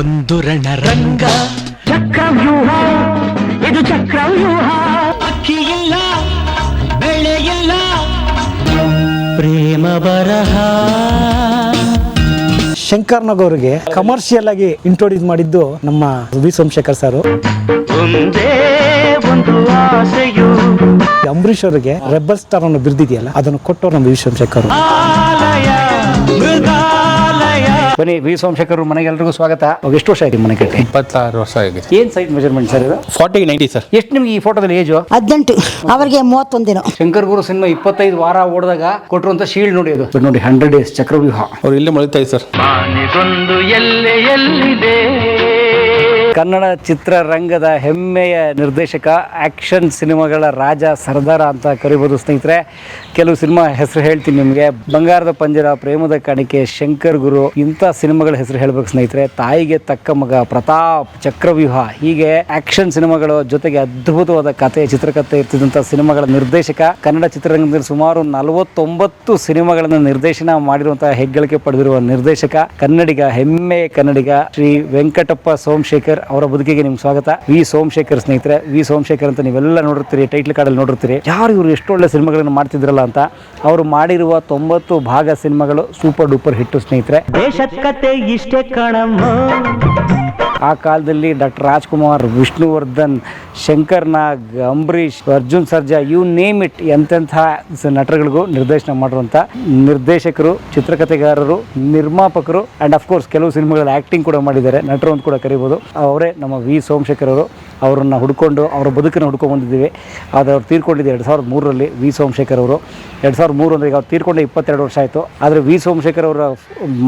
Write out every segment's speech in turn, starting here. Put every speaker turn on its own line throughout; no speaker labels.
ಒಂದು ರಣರಂಗ.
ಚಕ್ರವ್ಯೂಹ ಇದು ಚಕ್ರವ್ಯೂಹ.
ಅಕ್ಕಿ ಇಲ್ಲ ಬೆಳೆ ಇಲ್ಲ ಪ್ರೇಮ ಬರಹ.
ಶಂಕರ್ ನಾಗ್ ಅವರಿಗೆ ಕಮರ್ಷಿಯಲ್ ಆಗಿ ಇಂಟ್ರೊಡ್ಯೂಸ್ ಮಾಡಿದ್ದು ನಮ್ಮ ವಿ ಸೋಮಶೇಖರ್ ಸರ್.
ಒಂದೇ ಒಂದು ಆಸೆಯು.
ಅಂಬರೀಷ್ ಅವರಿಗೆ ರೆಬಲ್ ಸ್ಟಾರ್ ಅನ್ನು ಬಿರ್ದಿದೆಯಲ್ಲ ಅದನ್ನು ಕೊಟ್ಟವ್ರು ನಮ್ಮ ವಿ ಸೋಮಶೇಖರ್ ಬನ್ನಿ ವಿ ಸೋಮಶೇಖರ್ ಅವ್ರ ಮನೆಗೆ ಎಲ್ರಿಗೂ ಸ್ವಾಗತ. ಅವಾಗ ಎಷ್ಟು ವರ್ಷ ಆಯ್ತು ಮನೆ ಕಟ್ಟಿ?
ಇಪ್ಪತ್ತಾರು ವರ್ಷ ಆಗಿದೆ.
ಏನ್ ಸೈಟ್ ಮೆಜರ್ಮೆಂಟ್ ಸರ್ ಇದು?
ಫಾರ್ಟಿ ನೈಂಟಿ ಸರ್
ಎಷ್ಟು ನಿಮ್ಗೆ ಈ ಫೋಟೋದಲ್ಲಿ ಏಜು
ಹದಿನೆಂಟು. ಅವರಿಗೆ ಮೂವತ್ತೊಂದಿನ
ಶಂಕರ್ ಗುರು ಸಿನಿಮಾ ಇಪ್ಪತ್ತೈದು ವಾರ ಓಡಿದಾಗ ಕೊಟ್ಟಿರುವಂತ ಶೀಲ್ಡ್ ನೋಡಿ ಅದು. ನೋಡಿ ಹಂಡ್ರೆಡ್ ಡೇಸ್ ಚಕ್ರವ್ಯೂಹ.
ಅವ್ರು ಇಲ್ಲೇ ಮಳಿತಾ ಸರ್
ಬಾನಿಗೊಂದು ಎಲ್ಲೆ ಎಲ್ಲಿದೆ
ಕನ್ನಡ ಚಿತ್ರರಂಗದ ಹೆಮ್ಮೆಯ ನಿರ್ದೇಶಕ ಆ್ಯಕ್ಷನ್ ಸಿನಿಮಾಗಳ ರಾಜ ಸರ್ದಾರ ಅಂತ ಕರಿಬೋದು ಸ್ನೇಹಿತರೆ. ಕೆಲವು ಸಿನಿಮಾ ಹೆಸರು ಹೇಳ್ತೀನಿ ನಿಮಗೆ. ಬಂಗಾರದ ಪಂಜರ, ಪ್ರೇಮದ ಕಾಣಿಕೆ, ಶಂಕರ್ ಗುರು, ಇಂಥ ಸಿನಿಮಾಗಳ ಹೆಸರು ಹೇಳ್ಬೇಕು ಸ್ನೇಹಿತರೆ. ತಾಯಿಗೆ ತಕ್ಕ ಮಗ ಪ್ರತಾಪ್ ಚಕ್ರವ್ಯೂಹ. ಹೀಗೆ ಆ್ಯಕ್ಷನ್ ಸಿನಿಮಾಗಳ ಜೊತೆಗೆ ಅದ್ಭುತವಾದ ಕಥೆ ಚಿತ್ರಕಥೆ ಇರ್ತಿದ್ದಂಥ ಸಿನಿಮಾಗಳ ನಿರ್ದೇಶಕ, ಕನ್ನಡ ಚಿತ್ರರಂಗದಲ್ಲಿ ಸುಮಾರು ನಲವತ್ತೊಂಬತ್ತು ಸಿನಿಮಾಗಳನ್ನು ನಿರ್ದೇಶನ ಮಾಡಿರುವಂತಹ ಹೆಗ್ಗಳಿಕೆ ಪಡೆದಿರುವ ನಿರ್ದೇಶಕ, ಕನ್ನಡಿಗ, ಹೆಮ್ಮೆಯ ಕನ್ನಡಿಗ ಶ್ರೀ ವೆಂಕಟಪ್ಪ ಸೋಮಶೇಖರ್ ಅವರ ಬದುಕಿಗೆ ನಿಮ್ಗೆ ಸ್ವಾಗತ. ವಿ ಸೋಮಶೇಖರ್ ಸ್ನೇಹಿತರೆ, ವಿ ಸೋಮಶೇಖರ್ ಅಂತ ನೀವೆಲ್ಲ ನೋಡಿರ್ತೀರಿ ಟೈಟ್ಲ್ ಕಾರ್ಡಲ್ಲಿ ನೋಡಿರ್ತೀರಿ. ಯಾರು ಇವರು ಎಷ್ಟು ಒಳ್ಳೆ ಸಿನಿಮಾಗಳನ್ನು ಮಾಡ್ತಿದ್ರಲ್ಲ ಅಂತ. ಅವರು ಮಾಡಿರುವ ತೊಂಬತ್ತು ಭಾಗ ಸಿನಿಮಾಗಳು ಸೂಪರ್ ಡೂಪರ್ ಹಿಟ್ಟು ಸ್ನೇಹಿತರೆ.
ದೇಶದ ಕತೆ ಇಷ್ಟೇ ಕಣಮ್ಮ
ಆ ಕಾಲದಲ್ಲಿ doctor Rajkumar, Vishnuvardhan Shankar Nag Ambareesh, Arjun Sarja, you name it ಎಂತೆಂಥ ನಟರುಗಳಿಗೂ ನಿರ್ದೇಶನ ಮಾಡಿರುವಂಥ ನಿರ್ದೇಶಕರು, ಚಿತ್ರಕಥೆಗಾರರು, ನಿರ್ಮಾಪಕರು ಆ್ಯಂಡ್ ಅಫ್ಕೋರ್ಸ್ ಕೆಲವು ಸಿನಿಮಾಗಳಲ್ಲಿ ಆ್ಯಕ್ಟಿಂಗ್ ಕೂಡ ಮಾಡಿದ್ದಾರೆ. ನಟರು ಅಂತ ಕೂಡ ಕರಿಬೋದು. ಅವರೇ ನಮ್ಮ ವಿ ಸೋಮಶೇಖರ್ ಅವರು. ಅವರನ್ನು ಹುಡ್ಕೊಂಡು ಅವರ ಬದುಕನ್ನು ಹುಡ್ಕೊಂಡು ಬಂದಿದ್ದೀವಿ. ಆದರೆ ಅವ್ರು ತೀರ್ಕೊಂಡಿದ್ದು ಎರಡು ಸಾವಿರದ ಮೂರರಲ್ಲಿ ವಿ ಸೋಮಶೇಖರ್ ಅವರು. ಎರಡು ಸಾವಿರದ ಮೂರು ಅಂದರೆ ಈಗ ಅವ್ರು ತೀರ್ಕೊಂಡು ಇಪ್ಪತ್ತೆರಡು ವರ್ಷ ಆಯಿತು. ಆದರೆ ವಿ ಸೋಮಶೇಖರ್ ಅವರ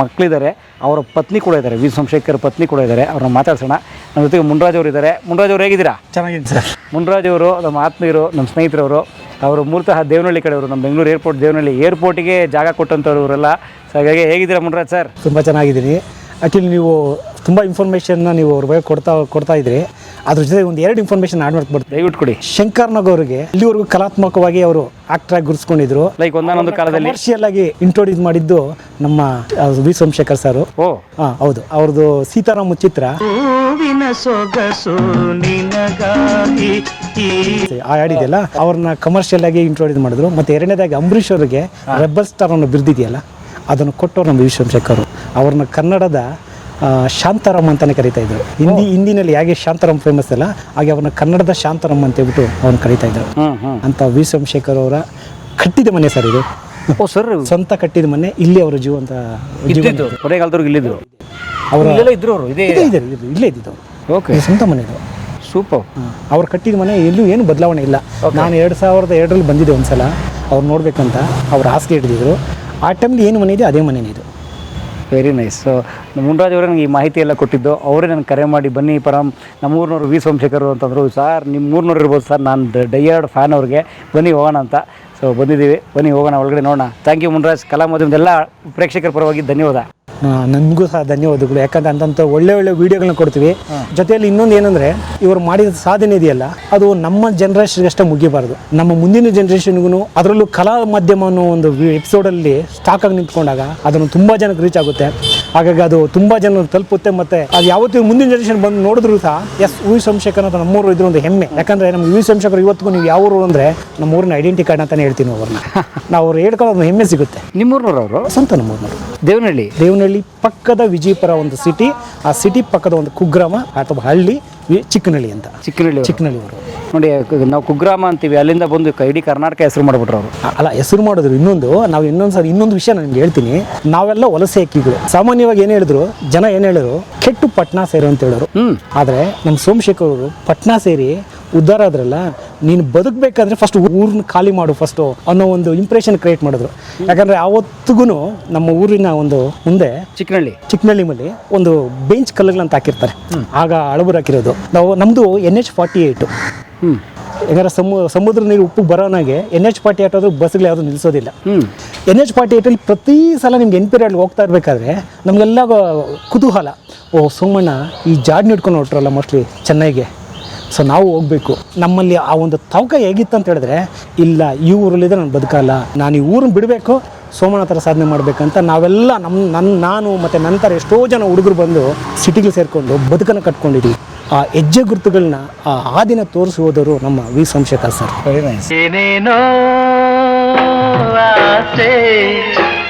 ಮಕ್ಕಳಿದ್ದಾರೆ ಅವರ ಪತ್ನಿ ಕೂಡ ಇದ್ದಾರೆ. ವಿ ಸೋಮಶೇಖರ್ ಪತ್ನಿ ಕೂಡ ಇದ್ದಾರೆ. ಅವ್ರನ್ನ ಮಾತಾಡ್ಸೋಣ. ನಮ್ಮ ಜೊತೆಗೆ ಮುನ್ರಾಜ್ ಅವರು ಇದ್ದಾರೆ. ಮುನ್ರಾಜ್ ಅವರು ಹೇಗಿದ್ದೀರಾ? ಚೆನ್ನಾಗಿದೆ ಸರ್. ಮುನ್ರಾಜ್ ಅವರು ನಮ್ಮ ಆತ್ಮೀಯರು ನಮ್ಮ ಸ್ನೇಹಿತರವರು ಅವರು ಮೂಲತಃ ದೇವನಹಳ್ಳಿ ಕಡೆಯವರು ನಮ್ಮ ಬೆಂಗಳೂರು ಏರ್ಪೋರ್ಟ್ ದೇವನಹಳ್ಳಿ ಏರ್ಪೋರ್ಟಿಗೆ ಜಾಗ ಕೊಟ್ಟಂಥವ್ರು ಇವರೆಲ್ಲ ಸೊ ಹಾಗಾಗಿ ಹೇಗಿದ್ದೀರಾ ಮುನ್ರಾಜ್ ಸರ್?
ತುಂಬ ಚೆನ್ನಾಗಿದ್ದೀನಿ. ಆ್ಯಕ್ಚುಲಿ ನೀವು ತುಂಬ ಇನ್ಫಾರ್ಮೇಷನ್ನ ನೀವು ಅವ್ರ ಬಗ್ಗೆ ಕೊಡ್ತಾ ಕೊಡ್ತಾ ಇದ್ರಿ. ಅದ್ರ ಜೊತೆ ಒಂದು ಎರಡು ಇನ್ಫಾರ್ಮೇಷನ್ ಆಡ್ ಮಾಡ್ಕೊಂಡು ಬರ್ತೀನಿ.
ದಯವಿಟ್ಟು ಕೊಡಿ.
ಶಂಕರ್ ನಾಗ್ ಅವರಿಗೆ ಇಲ್ಲಿವರೆಗೂ ಕಲಾತ್ಮಕವಾಗಿ ಅವರು ಆಕ್ಟರ್ ಆಗಿ ಗುರುಸ್ಕೊಂಡಿದ್ರು
ಲೈಕ್ ಒಂದಾನೊಂದು ಕಾಲದಲ್ಲಿ
ಕಮರ್ಷಿಯಲ್ ಆಗಿ ಇಂಟ್ರೊಡ್ಯೂಸ್ ಮಾಡಿದ್ದು ನಮ್ಮ ಆ, ವಿ ಸೋಮಶೇಖರ್ ಸರ್.
ಓ.
ಹಾ ಹೌದು. ಅವ್ರದ್ದು ಸೀತಾರಾಮ ಚಿತ್ರ.
ಹೂವಿನ ಸೊಗಸು ನಿನಗಾಗಿ ಈ
ಆ ಹಾಡಿದೆಯಲ್ಲ ಅವ್ರನ್ನ ಕಮರ್ಷಿಯಲ್ ಆಗಿ ಇಂಟ್ರೊಡ್ಯೂಸ್ ಮಾಡಿದ್ರು. ಮತ್ತೆ ಎರಡನೇದಾಗಿ ಅಂಬರೀಷ್ ಅವರಿಗೆ ರೆಬಲ್ ಸ್ಟಾರ್ ಅನ್ನೋ ಬಿರ್ದಿದೆಯಲ್ಲ ಅದನ್ನು ಕೊಟ್ಟವ್ರು ನಮ್ಮ ವಿ ಸೋಮಶೇಖರ್ ಅವ್ರನ್ನ ಕನ್ನಡದ ಶಾಂತಾರಾಮ್ ಅಂತಾನೆ ಕರಿತಾ ಇದ್ರು. ಹಿಂದಿ ಹಿಂದಿನಲ್ಲಿ ಹೇಗೆ ಶಾಂತಾರಾಮ್ ಫೇಮಸ್ ಅಲ್ಲ ಹಾಗೆ ಅವನ ಕನ್ನಡದ ಶಾಂತಾರಾಮ್ ಅಂತ ಹೇಳ್ಬಿಟ್ಟು ಅವನು ಕರಿತಾ ಇದ್ರು. ಅಂತ ವಿ ಸೋಮಶೇಖರ್ ಅವರ ಕಟ್ಟಿದ ಮನೆ ಸರ್ ಇದು.
Oh sir.
ಸ್ವಂತ ಕಟ್ಟಿದ ಮನೆ ಇಲ್ಲಿ ಅವರ ಜೀವಂತ
ಕೊನೆಗಾಲದವ್ರಿಗೆ ಇಲ್ಲಿದ್ರು
ಅವರ
ಇಲ್ಲೆಲ್ಲ ಇದ್ರು ಅವರು ಇದೇ
ಇಲ್ಲೇ ಇದ್ದಿದ್ದು
ಓಕೆ
ಸ್ವಂತ ಮನೆ ಇದು.
ಸೂಪರ್
ಅವ್ರು ಕಟ್ಟಿದ ಮನೆ ಎಲ್ಲೂ ಏನು ಬದಲಾವಣೆ ಇಲ್ಲ. ನಾನು ಎರಡು ಸಾವಿರದ ಎರಡರಲ್ಲಿ ಬಂದಿದ್ದೆ ಒಂದ್ಸಲ ಅವ್ರು ನೋಡ್ಬೇಕಂತ ಅವ್ರು ಹಾಸಿಗೆ ಹಿಡಿದಿದ್ರು. ಆ ಟೈಮ್ಲಿ ಏನು ಮನೆ ಇದೆ? ಅದೇ ಮನೆನೇ ಇದು.
ವೆರಿ ನೈಸ್ ಸೊ ಮುನ್ರಾಜ್ ಅವರೇ ನನಗೆ ಈ ಮಾಹಿತಿ ಎಲ್ಲ ಕೊಟ್ಟಿದ್ದು ಅವರೇ ನನಗೆ ಕರೆ ಮಾಡಿ ಬನ್ನಿ ಪರಂ ನಮ್ಮೂರಿನವರು ವಿ ಸೋಮಶೇಖರ್ ಅಂತಂದರು ಸರ್ ನಿಮ್ಮ ಊರಿನವ್ರು ಇರ್ಬೋದು ಸರ್ ನಾನು ಡೈಯರ್ಡ್ ಫ್ಯಾನ್ ಅವ್ರಿಗೆ ಬನ್ನಿ ಹೋಗೋಣ ಅಂತ ಸೊ ಬಂದಿದ್ದೀವಿ. ಬನ್ನಿ ಹೋಗೋಣ ಒಳಗಡೆ ನೋಡೋಣ. Thank you Munraj. ಕಲಾ ಎಲ್ಲ ಪ್ರೇಕ್ಷಕರ ಪರವಾಗಿ ಧನ್ಯವಾದ.
ನನಗೂ ಸಹ ಧನ್ಯವಾದಗಳು. ಯಾಕಂದ್ರೆ ಅಂತಂತ ಒಳ್ಳೆ ಒಳ್ಳೆ ವಿಡಿಯೋಗಳನ್ನ ಕೊಡ್ತೀವಿ. ಜೊತೆಯಲ್ಲಿ ಇನ್ನೊಂದು ಏನಂದ್ರೆ ಇವರು ಮಾಡಿದ ಸಾಧನೆ ಇದೆಯಲ್ಲ ಅದು ನಮ್ಮ ಜನರೇಷನ್ಗಷ್ಟೇ ಮುಗಿಬಾರದು. ನಮ್ಮ ಮುಂದಿನ ಜನರೇಷನ್ಗೂ ಅದರಲ್ಲೂ ಕಲಾ ಮಾಧ್ಯಮ ಅನ್ನೋ ಒಂದು ಎಪಿಸೋಡಲ್ಲಿ ಸ್ಟಾಕ್ ಆಗಿ ನಿಂತ್ಕೊಂಡಾಗ ಅದನ್ನು ತುಂಬಾ ಜನಕ್ಕೆ ರೀಚ್ ಆಗುತ್ತೆ. ಹಾಗಾಗಿ ಅದು ತುಂಬಾ ಜನ ತಲುಪುತ್ತೆ ಮತ್ತೆ ಅದು ಯಾವತ್ತೂ ಮುಂದಿನ ಜನರೇಷನ್ ಬಂದು ನೋಡಿದ್ರು ಸಹ ಎಸ್ ವಿ ಸೋಮಶೇಖರ್ ಅಂತ ನಮ್ಮೂರು ಇದ್ರ ಒಂದು ಹೆಮ್ಮೆ. ಯಾಕಂದ್ರೆ ನಮ್ಮ ವಿ ಸೋಮಶೇಖರ್ ಇವತ್ತಿಗೂ ನೀವು ಯಾವ ಊರು ಅಂದ್ರೆ ನಮ್ಮ ಊರಿನ ಐಡೆಂಟಿ ಕಾರ್ಡ್ ಅಂತಾನೆ ಹೇಳ್ತೀವಿ ನಾವು ಅವ್ರನ್ನ. ನಾವು ಅವ್ರು ಹೇಳ್ಕೊಳ್ಳೋದು ಹೆಮ್ಮೆ ಸಿಗುತ್ತೆ.
ನಿಮ್ಮೂರ್ನವ್ರು ಅವರು
ಸ್ವಂತ ದೇವನಳ್ಳಿ
ದೇವನಹಳ್ಳಿ?
ದೇವನಹಳ್ಳಿ ಪಕ್ಕದ ವಿಜಯಪುರ ಒಂದು ಸಿಟಿ ಆ ಸಿಟಿ ಪಕ್ಕದ ಒಂದು ಕುಗ್ರಾಮ ಅಥವಾ ಹಳ್ಳಿ ವಿ- ಚಿಕ್ಕನಹಳ್ಳಿ ಅಂತ.
ಚಿಕ್ಕನಹಳ್ಳಿ ಅವ್ರು.
ಚಿಕ್ಕನಹಳ್ಳಿ ಅವರು
ನೋಡಿ ಕ- ನಾವು ಕುಗ್ರಾಮ ಅಂತೀವಿ ಅಲ್ಲಿಂದ ಬಂದು ಕ- ಇಡೀ ಕರ್ನಾಟಕ ಹೆಸರು ಮಾಡ್ಬಿಟ್ರು ಅವರು
ಅಲ್ಲ ಹೆಸರು ಮಾಡಿದ್ರು ಇನ್ನೊಂದು ನಾವು ಇನ್ನೊಂದು ಸರಿ ಇನ್ನೊಂದು ವಿಷಯ ನಾನು ನಿಮ್ಗೆ ಹೇಳ್ತೀನಿ. ನಾವೆಲ್ಲ ವಲಸೆ ಹಕ್ಕಿಗಳು ಸಾಮಾನ್ಯವಾಗಿ ಏನು ಹೇಳಿದ್ರು ಜನ ಏನು ಹೇಳಿದ್ರು ಕೆಟ್ಟು ಪಟ್ನಾ ಸೇರು ಅಂತ ಹೇಳೋರು
ಹ್ಮ್.
ಆದರೆ ನಮ್ಮ ಸೋಮಶೇಖರ್ ಅವರು ಪಟ್ನಾ ಸೇರಿ ಉದ್ಧಾರ ಆದ್ರಲ್ಲ ನೀನು ಬದುಕಬೇಕಾದ್ರೆ ಫಸ್ಟ್ ಊರನ್ನ ಖಾಲಿ ಮಾಡು ಫಸ್ಟು ಅನ್ನೋ ಒಂದು ಇಂಪ್ರೆಷನ್ ಕ್ರಿಯೇಟ್ ಮಾಡಿದ್ರು. ಯಾಕಂದರೆ ಆವತ್ತಿಗೂ ನಮ್ಮ ಊರಿನ ಒಂದು ಮುಂದೆ
ಚಿಕ್ಕನಳ್ಳಿ
ಚಿಕ್ಕನಹಳ್ಳಿ ಮೇಲೆ ಒಂದು ಬೆಂಚ್ ಕಲ್ಲುಗಳಂತ ಹಾಕಿರ್ತಾರೆ. ಆಗ ಅಳಬರು ಹಾಕಿರೋದು. ನಾವು ನಮ್ಮದು ಎನ್ ಎಚ್ ಫಾರ್ಟಿ ಏಯ್ಟು ಯಾಕಂದ್ರೆ ಸಮು ಸಮುದ್ರ ನೀರು ಉಪ್ಪು ಬರೋನಾಗೆ ಎನ್ ಎಚ್ ಫಾರ್ಟಿ ಏಟ್ ಆದರೂ ಬಸ್ಗಳು ಯಾವುದು ನಿಲ್ಲಿಸೋದಿಲ್ಲ ಎನ್ ಎಚ್ ಫಾರ್ಟಿ ಏಟಲ್ಲಿ ಪ್ರತಿ ಸಲ ನಿಮ್ಗೆ ಎನ್ ಪೀರಿಯಡ್ ಹೋಗ್ತಾ ಇರಬೇಕಾದ್ರೆ ನಮಗೆಲ್ಲ ಕುತೂಹಲ. ಓ ಸೋಮಣ್ಣ ಈ ಜಾಡ್ ಇಟ್ಕೊಂಡು ಹೊರಟ್ರಲ್ಲ ಮೋಸ್ಟ್ಲಿ ಚೆನ್ನೈಗೆ? ಸೊ ನಾವು ಹೋಗಬೇಕು. ನಮ್ಮಲ್ಲಿ ಆ ಒಂದು ತವಕ ಹೇಗಿತ್ತು ಅಂತ ಹೇಳಿದ್ರೆ, ಇಲ್ಲ, ಈ ಊರಲ್ಲಿದ್ರೆ ನಾನು ಬದುಕಲ್ಲ. ನಾನು ಈ ಊರನ್ನ ಬಿಡಬೇಕು ಸೋಮನಾಥರ ಸಾಧನೆ ಮಾಡಬೇಕಂತ ನಾವೆಲ್ಲ ನಮ್ಮ ನನ್ನ ನಾನು ಮತ್ತು ನಂತರ ಎಷ್ಟೋ ಜನ ಹುಡುಗರು ಬಂದು ಸಿಟಿಗೆ ಸೇರಿಕೊಂಡು ಬದುಕನ್ನು ಕಟ್ಕೊಂಡಿದ್ದೀವಿ ಆ ಹೆಜ್ಜೆ ಗುರುತುಗಳನ್ನ ಆ ಆದಿನ ತೋರಿಸಿ ನಮ್ಮ ವಿ. ಸಂಶೇಖರ್ ಸರ್.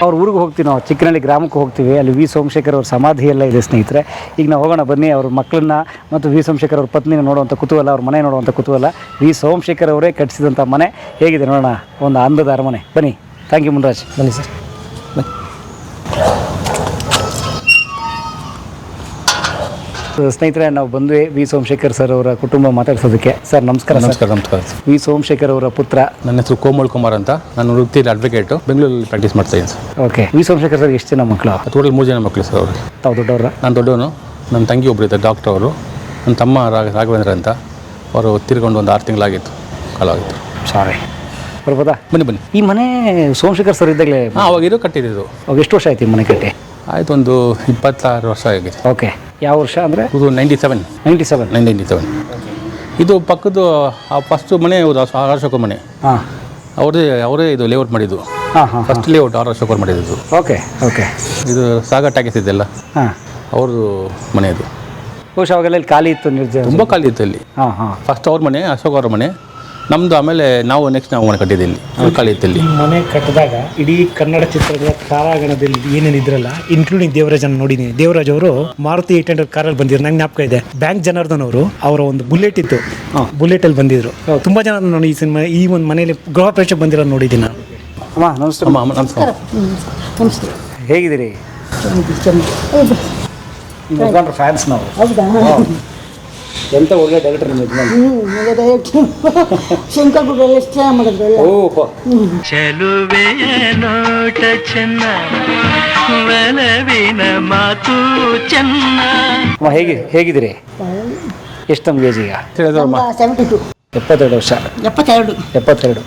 ಅವ್ರ ಊರಿಗೆ ಹೋಗ್ತೀವಿ ನಾವು. ಚಿಕ್ಕನಹಳ್ಳಿ ಗ್ರಾಮಕ್ಕೆ ಹೋಗ್ತೀವಿ. ಅಲ್ಲಿ ವಿ ಸೋಮಶೇಖರ್ ಅವ್ರ ಸಮಾಧಿ ಎಲ್ಲ ಇದೆ ಸ್ನೇಹಿತರೆ. ಈಗ ನಾವು ಹೋಗೋಣ, ಬನ್ನಿ. ಅವ್ರ ಮಕ್ಕಳನ್ನ ಮತ್ತು ವಿ ಸೋಮಶೇಖರ್ ಅವ್ರ ಪತ್ನಿನ ನೋಡುವಂಥ ಕುತೂಹಲ, ಅವ್ರ ಮನೆ ನೋಡುವಂಥ ಕುತೂಹಲ. ವಿ ಸೋಮಶೇಖರ್ ಅವರೇ ಕಟ್ಟಿಸಿದಂಥ ಮನೆ ಹೇಗಿದೆ ನೋಡೋಣ. ಒಂದು ಅಂದದ ಅರಮನೆ. ಬನ್ನಿ. Thank you Munraj.
ಬನ್ನಿ ಸರ್.
ಸ್ನೇಹಿತರೆ ನಾವು ಬಂದ್ವಿ. ವಿ. ಸೋಮಶೇಖರ್ ಸರ್ ಅವರ ಕುಟುಂಬ ಮಾತಾಡ್ಸೋದಕ್ಕೆ. ಸರ್ ನಮಸ್ಕಾರ
ನಮಸ್ಕಾರ ನಮಸ್ಕಾರ
ವಿ. ಸೋಮಶೇಖರ್ ಅವರ ಪುತ್ರ.
ನನ್ನ ಹೆಸರು ಕೋಮಲ್ ಕುಮಾರ್ ಅಂತ. ನಾನು ವೃತ್ತಿಯಲ್ಲಿ ಅಡ್ವೊಕೇಟ್ ಬೆಂಗಳೂರಲ್ಲಿ ಪ್ರಾಕ್ಟೀಸ್ ಮಾಡ್ತಾ ಇದ್ದೀನಿ sir.
Okay. V. Somashekar sir ಎಷ್ಟು ಜನ ಮಕ್ಕಳು?
ಟೋಟಲ್ ಮೂರು ಜನ ಮಕ್ಕಳು ಸರ್ ಅವರು.
ತಾವು ದೊಡ್ಡವರ?
ನಾನು ದೊಡ್ಡವನು. ನನ್ನ ತಂಗಿ ಒಬ್ಬರು ಇದ್ದಾರೆ ಡಾಕ್ಟರ್ ಅವರು. ನನ್ನ ತಮ್ಮ ರಾಘ ರಾಘವೇಂದ್ರ ಅಂತ. ಅವರು ತಿರ್ಗೊಂಡು ಒಂದು ಆರು ತಿಂಗಳಾಗಿತ್ತು. ಕಾಲ ಆಗಿತ್ತು.
ಸಾರಿ ಬರ್ಬೋದಾ
ಬನ್ನಿ ಬನ್ನಿ.
ಈ ಮನೆ ಸೋಮಶೇಖರ್ ಸರ್ ಇದ್ದಾಗಲೇ
ಹಾಂ ಅವಾಗ ಇದು ಕಟ್ಟಿದ್ದು
ಅವಾಗ ಎಷ್ಟು ವರ್ಷ ಆಯ್ತು ಈ ಮನೆ ಕಟ್ಟಿ?
ಆಯಿತು ಒಂದು ಇಪ್ಪತ್ತಾರು ವರ್ಷ ಆಗಿದೆ.
ಓಕೆ. ಯಾವ ವರ್ಷ ಅಂದರೆ?
ಇದು ninety seven
ninety seven
nine ninety seven ಇದು ಪಕ್ಕದ್ದು ಆ ಫಸ್ಟು ಮನೆ ಹೌದು ಆರ್ ಅಶೋಕ ಮನೆ.
ಹಾಂ.
ಅವರೇ ಅವರೇ ಇದು ಲೇಔಟ್ ಮಾಡಿದ್ದು.
ಹಾಂ ಹಾಂ
ಫಸ್ಟ್ ಲೇಔಟ್ ಆರ್ ಅಶೋಕರ್ ಮಾಡಿದ್ದು
ಓಕೆ ಓಕೆ.
ಇದು ಸಾಗರ್ ಟ್ಯಾಕಿಸ್ ಇದೆಲ್ಲ
ಹಾಂ.
ಅವ್ರದ್ದು ಮನೆ ಅದು
ಬಹುಶಃ ಅವಾಗೆಲ್ಲ ಇಲ್ಲಿ ಖಾಲಿ ಇತ್ತು ನಿರ್ಜ
ತುಂಬ ಖಾಲಿ ಇತ್ತು ಅಲ್ಲಿ
ಹಾಂ ಹಾಂ.
ಫಸ್ಟ್ ಅವ್ರ ಮನೆ ಅಶೋಕ್ ಅವ್ರ ಮನೆ. ನಮ್ಮದು ಆಮೇಲೆ ನಾವು ನೆಕ್ಸ್ಟ್ ನಾವು ಮನೆ ಕಟ್ಟಿದ್ದೀವಿ ಇಲ್ಲಿ ಅಲ್ಲಿ
ಮನೆ ಕಟ್ಟಿದಾಗ ಇಡೀ ಕನ್ನಡ ಚಿತ್ರದ ತಾರಾಗಣದಲ್ಲಿ ಏನೇನು ಇದ್ರಲ್ಲ ಇನ್ಕ್ಲೂಡಿಂಗ್ ದೇವರಾಜ್ ನೋಡಿದ್ದೀನಿ ದೇವರಾಜ್ ಅವರು ಮಾರುತಿ ಏಟ್ ಹಂಡ್ರೆಡ್ ಕಾರಲ್ಲಿ ಬಂದಿದ್ರು. ನಂಗೆ ಜ್ಞಾಪಕ ಇದೆ. ಬ್ಯಾಂಕ್ ಜನಾರ್ದನ್ ಅವರು ಅವರ ಒಂದು ಬುಲೆಟ್ ಇತ್ತು. ಬುಲೆಟ್ ಅಲ್ಲಿ ಬಂದಿದ್ರು. ತುಂಬಾ ಜನ ನೋಡಿ ಈ ಸಿನಿಮಾ ಈ ಒಂದು ಮನೆಯಲ್ಲಿ ಗೃಹ ಪ್ರೇಕ್ಷಕ ಬಂದಿರೋ ನೋಡಿದ್ದೀನಿ ನಾನು.
ಅಮ್ಮ ನಮಸ್ತೆ.
ಅಮ್ಮ ನಮಸ್ಕಾರ
ನಮಸ್ತೆ.
ಹೇಗಿದ್ದೀರಿ? ಫ್ಯಾನ್ಸ್ ನಾವು.
ಹೌದಾ.
ಎಂತ ಒಳ್ಳೆ ಡೈರೆಕ್ಟರ್ ನಿಮಗೆ ಯಜಮಾನ್?
ಡೈರೆಕ್ಟರ್ ಶಂಕರ್ ಗುರು ಎಷ್ಟು
ಓಹೋ.
ಚೆಲುವೆಯ ನೋಟ ಚೆನ್ನ ಒಲವಿನ ಮಾತು ಚೆನ್ನ.
ಅಮ್ಮ ಹೇಗೆ ಹೇಗಿದ್ದೀರಿ? ಎಷ್ಟು ತಮ್ಗೆ ಏಜ್ ಈಗ?
ಹೇಳಿದ್ರಮ್ಮ
ಸೆವೆಂಟಿ ಟು
ಎಪ್ಪತ್ತೆರಡು ವರ್ಷ.
ಎಪ್ಪತ್ತೆರಡು.
ಎಪ್ಪತ್ತೆರಡು.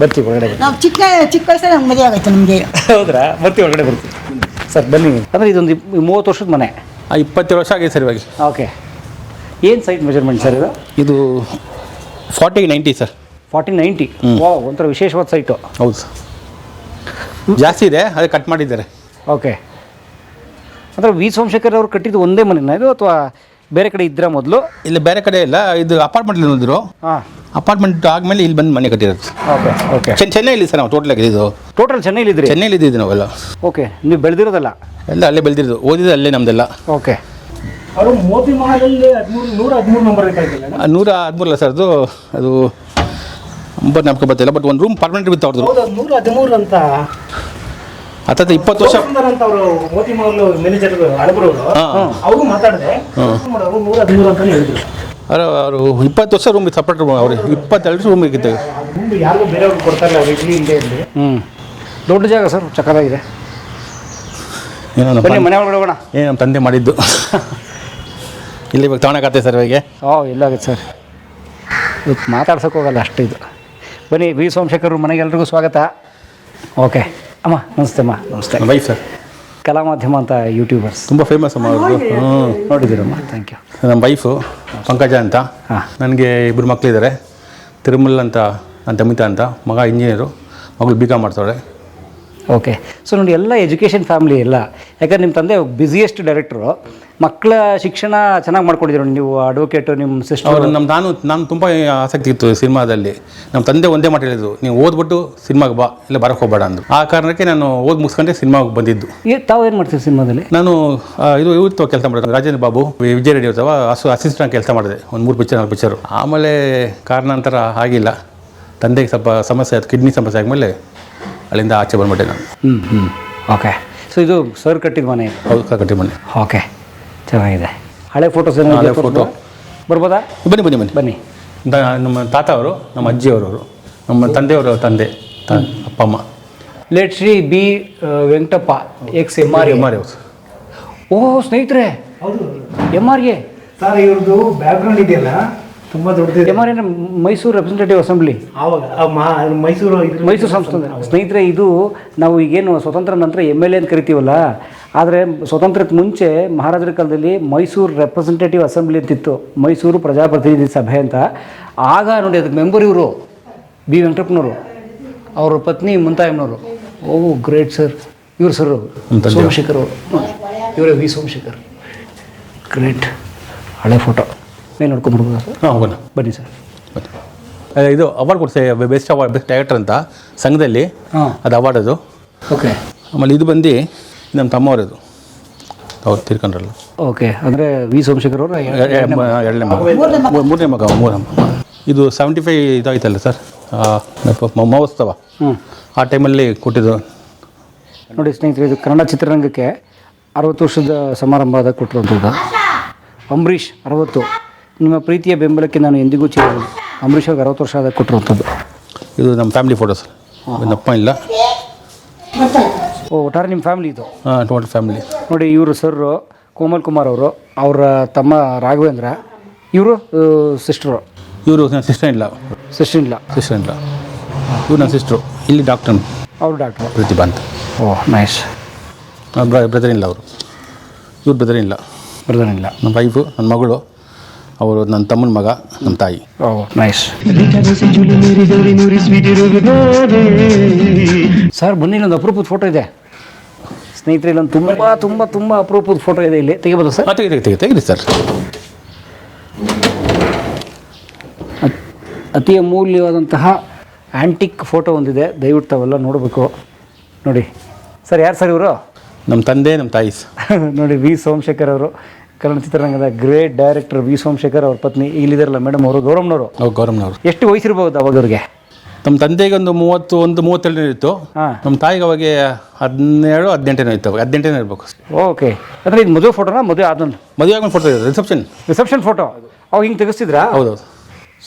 ಬರ್ತೀವಿ ಒಳಗಡೆ
ನಾವು ಚಿಕ್ಕ ಚಿಕ್ಕ ವಯಸ್ಸಲ್ಲಿ ನಮ್ಗೆ ಮದುವೆ ಆಗುತ್ತೆ ನಮಗೆ.
ಹೌದ್ರಾ? ಬರ್ತೀವಿ ಒಳಗಡೆ ಬರ್ತೀವಿ. ಸರ್ ಬನ್ನಿ. ಅಂದರೆ ಇದೊಂದು ಇಪ್- ಮೂವತ್ತು ವರ್ಷದ ಮನೆ.
ಆ ಇಪ್ಪತ್ತೇಳು ವರ್ಷ ಆಗಿದೆ ಸರ್ ಇವಾಗ.
ಓಕೆ. ಏನು ಸೈಟ್ ಮೆಜರ್ಮೆಂಟ್ ಸರ್ ಇದು?
ಇದು forty ninety sir.
Forty ninety? ವಾ ಒಂಥರ ವಿಶೇಷವಾದ ಸೈಟು
ಹೌದು ಸರ್. ಜಾಸ್ತಿ ಇದೆ ಅದೇ ಕಟ್ ಮಾಡಿದ್ದಾರೆ.
ಓಕೆ ಅಂದರೆ ವಿ ಸೋಮಶೇಖರ್ ಅವರು ಕಟ್ಟಿದ್ದು ಒಂದೇ ಮನೆನಾ ಇದು ಅಥವಾ ಬೇರೆ ಕಡೆ ಇದ್ರ ಮೊದಲು?
ಇಲ್ಲಿ ಬೇರೆ ಕಡೆ ಇಲ್ಲ ಇದು ಅಪಾರ್ಟ್ಮೆಂಟ್ ನೋಡಿದ್ರು.
ಹಾಂ.
ಅಪಾರ್ಟ್ಮೆಂಟ್ ಆದಮೇಲೆ ಇಲ್ಲಿ ಬಂದು ಮನೆ ಕಟ್ಟಿರೋದು
ಓಕೆ ಓಕೆ
ಚೆನ್ ಚೆನ್ನೈಲಿ ಸರ್ ನಾವು ಟೋಟಲ್ ಇದು.
ಟೋಟಲ್ ಚೆನ್ನೈಲಿ ಇದ್ರಿ
ಚೆನ್ನೈಲಿ ಇದ್ದಿದ್ದು ನಾವೆಲ್ಲ
ಓಕೆ ನೀವು ಬೆಳೆದಿರೋದಲ್ಲ?
ಎಲ್ಲ ಅಲ್ಲೇ ಬೆಳೆದಿರೋದು ಓದಿದ್ದು ಅಲ್ಲೇ ನಮ್ದೆಲ್ಲ.
ಓಕೆ
ಅವರು ಮೋತಿ ಮಹಲಲ್ಲಿ ಹದಿಮೂರು ನೂರ ಹದಿಮೂರು ನಂಬರ್ ಬೇಕಾಗಿಲ್ಲ
ನೂರ ಹದಿಮೂರಲ್ಲ ಸರ್? ಅದು ಅದು ಒಂಬತ್ತು ನಾಲ್ಕು ಬರ್ತಿಲ್ಲ ಬಟ್ ಒಂದು ರೂಮ್ ಪರ್ಮನೆಂಟ್ ಬಿತ್ತು ಅವ್ರದ್ದು.
ಹೌದು ನೂರ ಹದಿಮೂರು ಅಂತ.
ಹತ್ತತ್ರ ಇಪ್ಪತ್ತು ವರ್ಷ
ಅಂತ ಅವರು ಮೋತಿ ಮಹಲ್ ಮ್ಯಾನೇಜರ್ ಅವರು ಮಾತಾಡಿದೆ ಅವರು ನೂರ ಹದಿಮೂರು ಅಂತ ಹೇಳಿದ್ರು.
ಅವರು ಅವರು ಇಪ್ಪತ್ತು ವರ್ಷ ರೂಮ್ ಸಪ್ರೇಟ್ ರೂಮ್ ಅವ್ರಿಗೆ ಇಪ್ಪತ್ತೆರಡು ರೂಮ್ ಇತ್ತು
ರೂಮ್ ಯಾರಿಗೂ ಬೇರೆಯವ್ರಿಗೆ ಕೊಡ್ತಾರೆ ಅವ್ರು ಇಡ್ಲಿ ಇಲ್ಲೇ
ಹ್ಞೂ ದೊಡ್ಡ ಜಾಗ ಸರ್ ಚಕ್ಕದಾಗಿದೆ.
ಏನೋ ನಮ್ಮ
ಬನ್ನಿ ಮನೆ ಒಳಗಡೆ ಹೋಗೋಣ.
ಏನು ನಮ್ಮ ತಂದೆ ಮಾಡಿದ್ದು. ಇಲ್ಲಿ ಇವಾಗ ತಗೊಳಕತ್ತೆ ಸರ್ ಇವಾಗೆ?
ಓ ಎಲ್ಲಾಗುತ್ತೆ ಸರ್. ಇವತ್ತು ಮಾತಾಡ್ಸೋಕೆ ಹೋಗಲ್ಲ ಅಷ್ಟು ಇದು. ಬನ್ನಿ ವಿ ಸೋಮಶೇಖರ್ ಮನೆಗೆ ಎಲ್ರಿಗೂ ಸ್ವಾಗತ. ಓಕೆ. ಅಮ್ಮ ನಮಸ್ತೆ ಅಮ್ಮ. ನಮಸ್ತೆ.
ನಮ್ಮ ವೈಫ್ ಸರ್
ಕಲಾ ಮಾಧ್ಯಮ ಅಂತ ಯೂಟ್ಯೂಬರ್ಸ್.
ತುಂಬ ಫೇಮಸ್ ಅಮ್ಮ ಅವ್ರದ್ದು. ಹ್ಞೂ
ನೋಡಿದ್ದೀರಮ್ಮ ಥ್ಯಾಂಕ್ ಯು
ನಮ್ಮ ವೈಫು ಪಂಕಜ ಅಂತ.
ಹಾಂ.
ನನಗೆ ಇಬ್ಬರು ಮಕ್ಕಳಿದ್ದಾರೆ ತಿರುಮಲ್ ಅಂತ ನನ್ನ ತಮಿತ ಅಂತ. ಮಗ ಇಂಜಿನಿಯರು ಮಗಳು ಬಿ ಕಾಮ್ ಮಾಡ್ತಾಳೆ
ಓಕೆ. ಸೊ ನೋಡಿ ಎಲ್ಲ ಎಜುಕೇಷನ್ ಫ್ಯಾಮಿಲಿ ಎಲ್ಲ ಯಾಕಂದ್ರೆ ನಿಮ್ಮ ತಂದೆ ಬಿಸಿಯೆಸ್ಟ್ ಡೈರೆಕ್ಟ್ರು ಮಕ್ಕಳ ಶಿಕ್ಷಣ ಚೆನ್ನಾಗಿ ಮಾಡ್ಕೊಂಡಿದ್ರು ನೀವು ಅಡ್ವೊಕೇಟು ನಿಮ್ಮ ಸಿಸ್ಟರ್
ಅವರು ನಮ್ಮ ನಾನು ನಾನು ತುಂಬ ಆಸಕ್ತಿ ಇತ್ತು ಸಿನಿಮಾದಲ್ಲಿ. ನಮ್ಮ ತಂದೆ ಒಂದೇ ಮಾತು ಹೇಳಿದ್ರು ನೀವು ಓದ್ಬಿಟ್ಟು ಸಿನಿಮಾಗೆ ಬಾ ಇಲ್ಲ ಬರಕ್ಕೆ ಹೋಗಬೇಡ ಅಂದರು. ಆ ಕಾರಣಕ್ಕೆ ನಾನು ಓದಿ ಮುಗಿಸ್ಕೊಂಡೆ ಸಿನಿಮಾಗೆ ಬಂದಿದ್ದು.
ತಾವು ಏನು ಮಾಡ್ತೀವಿ ಸಿನಿಮಾದಲ್ಲಿ?
ನಾನು ಆ, ಇದು ಇವತ್ತು ಕೆಲಸ ಮಾಡಿದೆ ರಾಜೇಂದ್ರ ಬಾಬು ವಿ- ವಿಜಯ್ ರೆಡ್ಡಿ ಇರ್ತವ ಅಸು ಅಸಿಸ್ಟೆಂಟ್ ಕೆಲಸ ಮಾಡಿದೆ ಒಂದು ಮೂರು ಪಿಕ್ಚರ್ ನಾಲ್ಕು ಪಿಕ್ಚರು ಆಮೇಲೆ ಕಾರಣಾಂತರ ಆಗಿಲ್ಲ. ತಂದೆಗೆ ಸ್ವಲ್ಪ ಸಮಸ್ಯೆ ಆಯ್ತು ಕಿಡ್ನಿ ಸಮಸ್ಯೆ ಆದಮೇಲೆ ಅಲ್ಲಿಂದ ಆಚೆ ಬಂದ್ಬಿಟ್ಟೆ ನಾನು.
ಹ್ಞೂ ಹ್ಞೂ ಓಕೆ ಸೊ ಇದು ಸರ್ ಕಟ್ಟಿದ ಮನೆ? ಹೌದು
ಹೌದು ಕಟ್ಟಿ ಮನೆ.
ಓಕೆ ಚೆನ್ನಾಗಿದೆ ಹಳೆ ಫೋಟೋಸ್
ಹಳೆ ಫೋಟೋ
ಬರ್ಬೋದಾ?
ಬನ್ನಿ ಬನ್ನಿ ಬನ್ನಿ.
ಬನ್ನಿ.
ದ- ನಮ್ಮ ತಾತ ಅವರು ನಮ್ಮ ಅಜ್ಜಿಯವರವರು ನಮ್ಮ ತಂದೆಯವರು ತಂದೆ ತ- ಅಪ್ಪ ಅಮ್ಮ.
ಲೇಟ್ ಶ್ರೀ ಬಿ ಆ, Venkatappa ex M R
M R ಅವರು
ಓಹ್ ಸ್ನೇಹಿತರೆ ಎಂ ಆರ್ ಎ
ಸರ್ ಇವ್ರದ್ದು ಬ್ಯಾಕ್ಗ್ರೌಂಡ್ ಇದೆಯಲ್ಲ? ತುಂಬಾ ದೊಡ್ಡದಿದೆ.
M R A Mysore representative assembly
ಆವಾಗ ಆ ಮಹಾ ಮೈಸೂರು ಇದ್ರ
ಮೈಸೂರು ಸಂಸ್ಥಾನ ಸ್ನೇಹಿತರೆ ಇದು ನಾವು ಈಗೇನು ಸ್ವತಂತ್ರ ನಂತರ ಎಂ ಎಲ್ ಎ ಅಂತ ಕರಿತೀವಲ್ಲ ಆದರೆ ಸ್ವತಂತ್ರಕ್ಕೆ ಮುಂಚೆ ಮಹಾರಾಜರ ಕಾಲದಲ್ಲಿ ಮೈಸೂರು ರೆಪ್ರೆಸೆಂಟೇಟಿವ್ ಅಸೆಂಬ್ಲಿ ಅಂತಿತ್ತು. ಮೈಸೂರು ಪ್ರಜಾಪ್ರತಿನಿಧಿ ಸಭೆ ಅಂತ. ಆಗ ನೋಡಿ ಅದಕ್ಕೆ ಮೆಂಬರ್ ಇವರು. ಬಿ ವೆಂಕಟಪ್ಪನವರು. ಅವರ ಪತ್ನಿ ಮುಂತಾಯಮ್ಮನವರು. ಓ ಗ್ರೇಟ್ ಸರ್ ಇವರು ಸರ್. ಸೋಮಶೇಖರ್ ಅವರು. ಇವರೇ ವಿ ಸೋಮಶೇಖರ್. ಗ್ರೇಟ್ ಹಳೆ ಫೋಟೋ ಮೇಲೆ ನೋಡ್ಕೊಂಡ್ಬಿಡ್ಬೋದಾ ಸರ್
ಹಾಂ ಹೋಗೋಣ.
ಬನ್ನಿ ಸರ್
ಬನ್ನಿ. ಇದು ಅವಾರ್ಡ್ ಕೊಡ್ತೇವೆ ಬೆಸ್ಟ್ ಅವಾರ್ಡ್ ಬೆಸ್ಟ್ ಡೈರೆಕ್ಟರ್ ಅಂತ ಸಂಘದಲ್ಲಿ.
ಹಾಂ.
ಅದು ಅವಾರ್ಡ್ ಅದು.
ಓಕೆ
ಆಮೇಲೆ ಇದು ಬಂದು ನಮ್ಮ ತಮ್ಮವರದು. ಅವ್ರು ತೀರ್ಕೊಂಡ್ರಲ್ಲ.
ಓಕೆ ಅಂದರೆ ವಿ ಸೋಮಶೇಖರ್ ಅವರು
ಎರಡನೇ ಮಗ? ಮೂ- ಮೂರನೇ ಮಗ. ಮೂರನೇ ಮಗ ಇದು ಸೆವೆಂಟಿ ಫೈವ್ ಇದಾಯ್ತಲ್ಲ ಸರ್? ಮಹೋತ್ಸವ.
ಹ್ಞೂ
ಆ ಟೈಮಲ್ಲಿ ಕೊಟ್ಟಿದ್ದು.
ನೋಡಿ ಸ್ನೇಹಿತರೆ ಇದು ಕನ್ನಡ ಚಿತ್ರರಂಗಕ್ಕೆ ಅರವತ್ತು ವರ್ಷದ ಸಮಾರಂಭದ ಕೊಟ್ಟಿರುವಂಥದ್ದು. ಅಂಬರೀಷ್ ಅರವತ್ತು. ನಿಮ್ಮ ಪ್ರೀತಿಯ ಬೆಂಬಲಕ್ಕೆ ನಾನು ಎಂದಿಗೂ ಚಿರ ಅಂಬರೀಷ್ ಅವ್ರಿಗೆ ಅರವತ್ತು ವರ್ಷ ಆದಾಗ ಕೊಟ್ಟಿರುವಂಥದ್ದು.
ಇದು ನಮ್ಮ ಫ್ಯಾಮಿಲಿ ಫೋಟೋ ಸರ್. ನಪ್ಪ ಇಲ್ಲ.
ಓ ಒಟ್ಟಾರೆ ನಿಮ್ಮ ಫ್ಯಾಮಿಲಿ ಇದು?
ಹಾಂ ಟೋಟಲ್ ಫ್ಯಾಮಿಲಿ
ನೋಡಿ ಇವರು ಸರ್ ಕೋಮಲ್ ಕುಮಾರ್ ಅವರು ಅವರ ತಮ್ಮ ರಾಘವೇಂದ್ರ ಇವರು ಸಿಸ್ಟರು
ಇವರು ನನ್ನ ಸಿಸ್ಟರ್ ಇಲ್ಲ
ಸಿಸ್ಟರ್ ಇಲ್ಲ
ಸಿಸ್ಟರ್ ಇಲ್ಲ ಇವ್ರು ನನ್ನ ಸಿಸ್ಟ್ರು ಇಲ್ಲಿ ಡಾಕ್ಟರ್
ಅವರು ಡಾಕ್ಟ್ರು
ಪ್ರತಿಭಾ ಅಂತ
ಓ ನೈಸ್
ಬ್ರದರ್ ಇಲ್ಲ ಅವರು. ಇವ್ರು ಬ್ರದರ್ ಇಲ್ಲ
ಬ್ರದರ್ ಇಲ್ಲ
ನನ್ನ ವೈಫು ನನ್ನ ಮಗಳು. ಅವರು ನನ್ನ ತಮ್ಮನ ಮಗ ನಮ್ಮ ತಾಯಿ.
ಓ ನೈಸ್ ಸರ್ ಬನ್ನಿ ಇಲ್ಲೊಂದು ಅಪರೂಪದ ಫೋಟೋ ಇದೆ. ಸ್ನೇಹಿತರೆ ಇಲ್ಲೊಂದು ತುಂಬ ತುಂಬ ತುಂಬ ಅಪರೂಪದ ಫೋಟೋ ಇದೆ ಇಲ್ಲಿ. ತೆಗಿಬೋದು ಸರ್?
ತೆಗಿರಿ ತೆಗಿ ತೆಗಿ ತೆಗಿ ತೆಗಿರಿ ಸರ್.
ಅತಿ ಅಮೂಲ್ಯವಾದಂತಹ ಆ್ಯಂಟಿಕ್ ಫೋಟೋ ಒಂದಿದೆ. ದಯವಿಟ್ಟು ತಾವೆಲ್ಲ ನೋಡಬೇಕು. ನೋಡಿ. ಸರ್ ಯಾರು ಸರ್ ಇವರು?
ನಮ್ಮ ತಂದೆ ನಮ್ಮ ತಾಯಿ
ನೋಡಿ ವಿ ಸೋಮಶೇಖರ್ ಅವರು. ಕನ್ನಡ ಚಿತ್ರರಂಗದ ಗ್ರೇಟ್ ಡೈರೆಕ್ಟರ್ ವಿ ಸೋಮಶೇಖರ್ ಅವ್ರ ಪತ್ನಿ ಇಲ್ಲಿದ್ದಾರಲ್ಲ ಮೇಡಮ್ ಅವರು ಗೌರಮ್ನವರು?
ಅವ್ರು ಗೌರಮ್ನವರು.
ಎಷ್ಟು ವಯಸ್ಸಿರ್ಬೋದು ಅವಾಗ ಅವ್ರಿಗೆ
ನಮ್ಮ ತಂದೆಗೆ ಒಂದು ಮೂವತ್ತು ಒಂದು ಮೂವತ್ತೆರಡನೇ ಇತ್ತು.
ಹಾಂ.
ನಮ್ಮ ತಾಯಿಗೆ ಅವಾಗ ಹದಿನೇಳು ಹದಿನೆಂಟನೇ ಇತ್ತು. ಅವಾಗ ಹದಿನೆಂಟನೇ ಇರಬೇಕು
ಓಕೆ. ಅಂದರೆ ಇದು ಮದುವೆ ಫೋಟೋನಾ ಮದುವೆ ಆದ
ಮದುವೆ ಆಗಿ ಫೋಟೋ ರಿಸೆಪ್ಷನ್
ರಿಸೆಪ್ಷನ್ ಫೋಟೋ ಅವಾಗ ಹಿಂಗೆ ತೆಗಿಸ್ತಿದ್ರಾ?
ಹೌದೌದು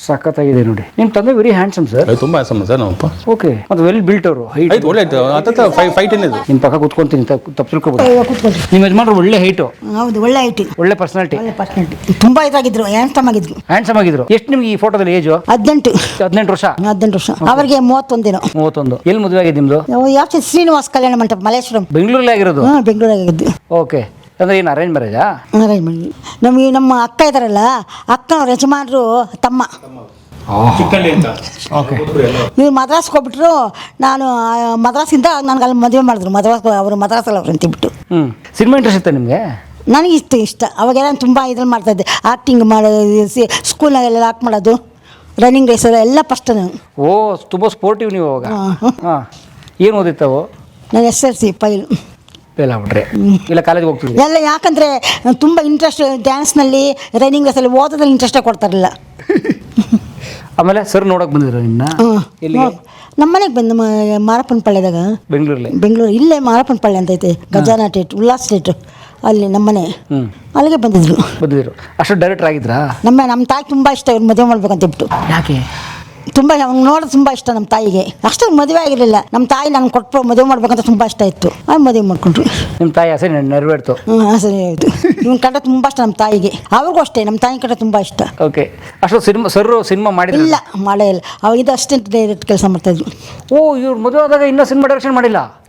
ಸಖತ್ತಾಗಿದೆ ನೋಡಿ. ನಿಮ್ಮ ತಂದೆ ವೆರಿ ಹ್ಯಾಂಡ್ಸಮ್ ಸರ್
ಅದು ತುಂಬ ಸಮ ಸರ್ ನಮ್ಮಪ್ಪ.
ಓಕೆ ಮತ್ತು ವೆಲ್ ಬಿಲ್ಟ್ ಅವರು ಹೈಟ್
ಆಯ್ತು ಒಳ್ಳೆ ಆಯ್ತು ಹತ್ತತ್ರ ಫೈ ಫೈವ್ ಟೆನ್
ನಿಮ್ಮ ಪಕ್ಕ ಕೂತ್ಕೊಂತೀನಿ ತಪ್ಪು ತಪ್ಪು ತಿಳ್ಕೊಬೋದು
ಕೂತ್ಕೊಳ್ರಿ
ನಿಮ್ಮ ಯಜಮಾನ್ರು ಒಳ್ಳೆ ಹೈಟು
ಹೌದು ಒಳ್ಳೆ ಐಟಿ
ಒಳ್ಳೆ ಪರ್ಸನಾಲಿಟಿ
ಒಳ್ಳೆ ಪರ್ಸನಾಲಿಟಿ ತುಂಬಾ ಇದಾಗಿದ್ರು ಹ್ಯಾಂಡ್ಸಮ್ ಆಗಿದ್ರು.
ಹ್ಯಾಂಡ್ಸಮ್ ಆಗಿದ್ರು. ಎಷ್ಟು ನಿಮ್ಗೆ ಈ ಫೋಟೋದಲ್ಲಿ ಏಜು
ಹದಿನೆಂಟು.
ಹದಿನೆಂಟು ವರ್ಷ?
ಹದಿನೆಂಟು ವರ್ಷ. ಅವರಿಗೆ ಮೂವತ್ತೊಂದಿನ
ಮೂವತ್ತೊಂದು. ಎಲ್ಲಿ ಮದುವೆ ಆಗಿದೆ ನಿಮ್ಮದು
ಯಾವ ಶ್ರೀನಿವಾಸ್ ಕಲ್ಯಾಣ ಮಂಟಪ ಮಲ್ಲೇಶ್ವರಂ.
ಬೆಂಗಳೂರಲ್ಲಿ ಆಗಿರೋದು?
ಹಾಂ ಬೆಂಗಳೂರಾಗಿದ್ದು
ಓಕೆ ಅಂದರೆ ಏನು ಅರೇಂಜ್ ಮ್ಯಾರೇಜಾ
ಅರೇಂಜ್ ಮಾಡಿ ನಮಗೆ ನಮ್ಮ ಅಕ್ಕ ಇದಾರಲ್ಲ ಅಕ್ಕನವ್ರ ಯಜಮಾನರು ತಮ್ಮ.
ನೀವು ಮದ್ರಾಸ್
ಓಕೆ
ಇವ್ರು ಮದ್ರಾಸ್ಗೆ ಹೋಗ್ಬಿಟ್ರು ನಾನು ಆ, ಮದ್ರಾಸಿಂದ ನನಗೆ ಅಲ್ಲಿ ಮದುವೆ ಮಾಡಿದ್ರು. ಮದ್ರಾಸ್ ಅವರು ಮದ್ರಾಸಲ್ಲಿ ಅವ್ರು ಅಂತಿಬಿಟ್ಟು.
ಹ್ಞೂ ಸಿನಿಮಾ ಇಂಟ್ರೆಸ್ಟ್ ಇತ್ತ ನಿಮಗೆ?
ನನಗೆ ಇಷ್ಟ ಇಷ್ಟ. ಅವಾಗೆಲ್ಲ ತುಂಬ ಇದ್ರಲ್ಲಿ ಮಾಡ್ತಾಯಿದ್ದೆ. ಆ್ಯಕ್ಟಿಂಗ್ ಮಾಡೋದು ಸ್ಕೂಲ್ನಾಗೆಲ್ಲ ಆಕ್ಟ್ ಮಾಡೋದು ರನ್ನಿಂಗ್ ರೇಸ್ ಎಲ್ಲ ಫಸ್ಟ್ ನಾನು.
ಓ ತುಂಬ ಸ್ಪೋರ್ಟಿವ್ ನೀವು ಅವಾಗ.
ಹಾಂ.
ಏನು ಓದಿತ್ತವು
ನಾನು S L C fail.
Fail ಆಗ್ಬಿಟ್ರೆ ಇಲ್ಲ ಕಾಲೇಜ್ಗೆ ಹೋಗ್ತಿದ್ವಿ
ಎಲ್ಲ ಯಾಕಂದರೆ ತುಂಬ ಇಂಟ್ರೆಸ್ಟ್ ಡ್ಯಾನ್ಸ್ನಲ್ಲಿ ರನ್ನಿಂಗ್ ರೇಸಲ್ಲಿ ಓದೋದ್ರಲ್ಲಿ ಇಂಟ್ರೆಸ್ಟೇ ಕೊಡ್ತಾರಲ್ಲ.
ಆಮೇಲೆ ಸರ್ ನೋಡೋಕೆ ಬಂದಿದ್ರು ನಿನ್ನ ಇಲ್ಲಿ
ನಮ್ಮ ಮನೆಗೆ ಬಂದು ಮಾರಪ್ಪನ ಪಳ್ಳ್ಯದಾಗ.
ಬೆಂಗಳೂರಲ್ಲಿ
ಬೆಂಗಳೂರು. ಇಲ್ಲೇ ಮಾರಪ್ಪನ ಪಳ್ಳೆ ಅಂತ ಐತೆ. ಗಜಾನ ಸ್ಟೇಟ್ ಉಲ್ಲಾಸ್ ಸ್ಟೇಟ್ ಅಲ್ಲಿ ನಮ್ಮನೆ ಅಲ್ಲಿಗೆ ಬಂದಿದ್ರು.
ಬಂದಿದ್ರು. ಅಷ್ಟು ಡೈರೆಕ್ಟರ್ ಆಗಿದ್ರಾ?
ನಮ್ಮ ನಮ್ಮ ತಾಯಿ ತುಂಬ ಇಷ್ಟ ಇವ್ರು ಮದುವೆ ಮಾಡ್ಬೇಕಂತ ಹೇಳ್ಬಿಟ್ಟು.
ಯಾಕೆ?
ತುಂಬ ಅವ್ನು ನೋಡೋದು ತುಂಬ ಇಷ್ಟ ನಮ್ಮ ತಾಯಿಗೆ. ಅಷ್ಟು ಮದುವೆ ಆಗಿರಲಿಲ್ಲ. ನಮ್ಮ ತಾಯಿ ನನಗೆ ಕೊಟ್ಟು ಮದುವೆ ಮಾಡ್ಬೇಕಂತ ತುಂಬ ಇಷ್ಟ ಇತ್ತು. ಆ ಮದುವೆ ಮಾಡ್ಕೊಂಡ್ರು.
ನಿಮ್ಮ ತಾಯಿ ಆಸೆ ನೆರ- ನೆರವೇರ್ತು.
ಹ್ಞೂ ಸರಿ ಆಯಿತು ನಿಮ್ಮ ಕಂಡ್ರೆ ತುಂಬ ಇಷ್ಟ ನಮ್ಮ ತಾಯಿಗೆ. ಅವ್ರಿಗೂ ಅಷ್ಟೇ ನಮ್ಮ ತಾಯಿ ಕಡೆ ತುಂಬ ಇಷ್ಟ.
ಓಕೆ. ಅಷ್ಟು ಸಿನಿಮಾ ಸರ್ ಸಿನಿಮಾ ಮಾಡಿಲ್ಲ
ಇಲ್ಲ ಮಾಡೇ ಇಲ್ಲ. ಅವಾಗಿದ್ದ ಅಷ್ಟೇ ಡೈರೆಕ್ಟ್ ಕೆಲಸ ಮಾಡ್ತಾಯಿದ್ರು
ಓ ಇವ್ರು ಮದುವೆ ಆದಾಗ ಇನ್ನೂ ಸಿನಿಮಾ ಡೈರೆಕ್ಷನ್ ಮಾಡಿಲ್ಲ?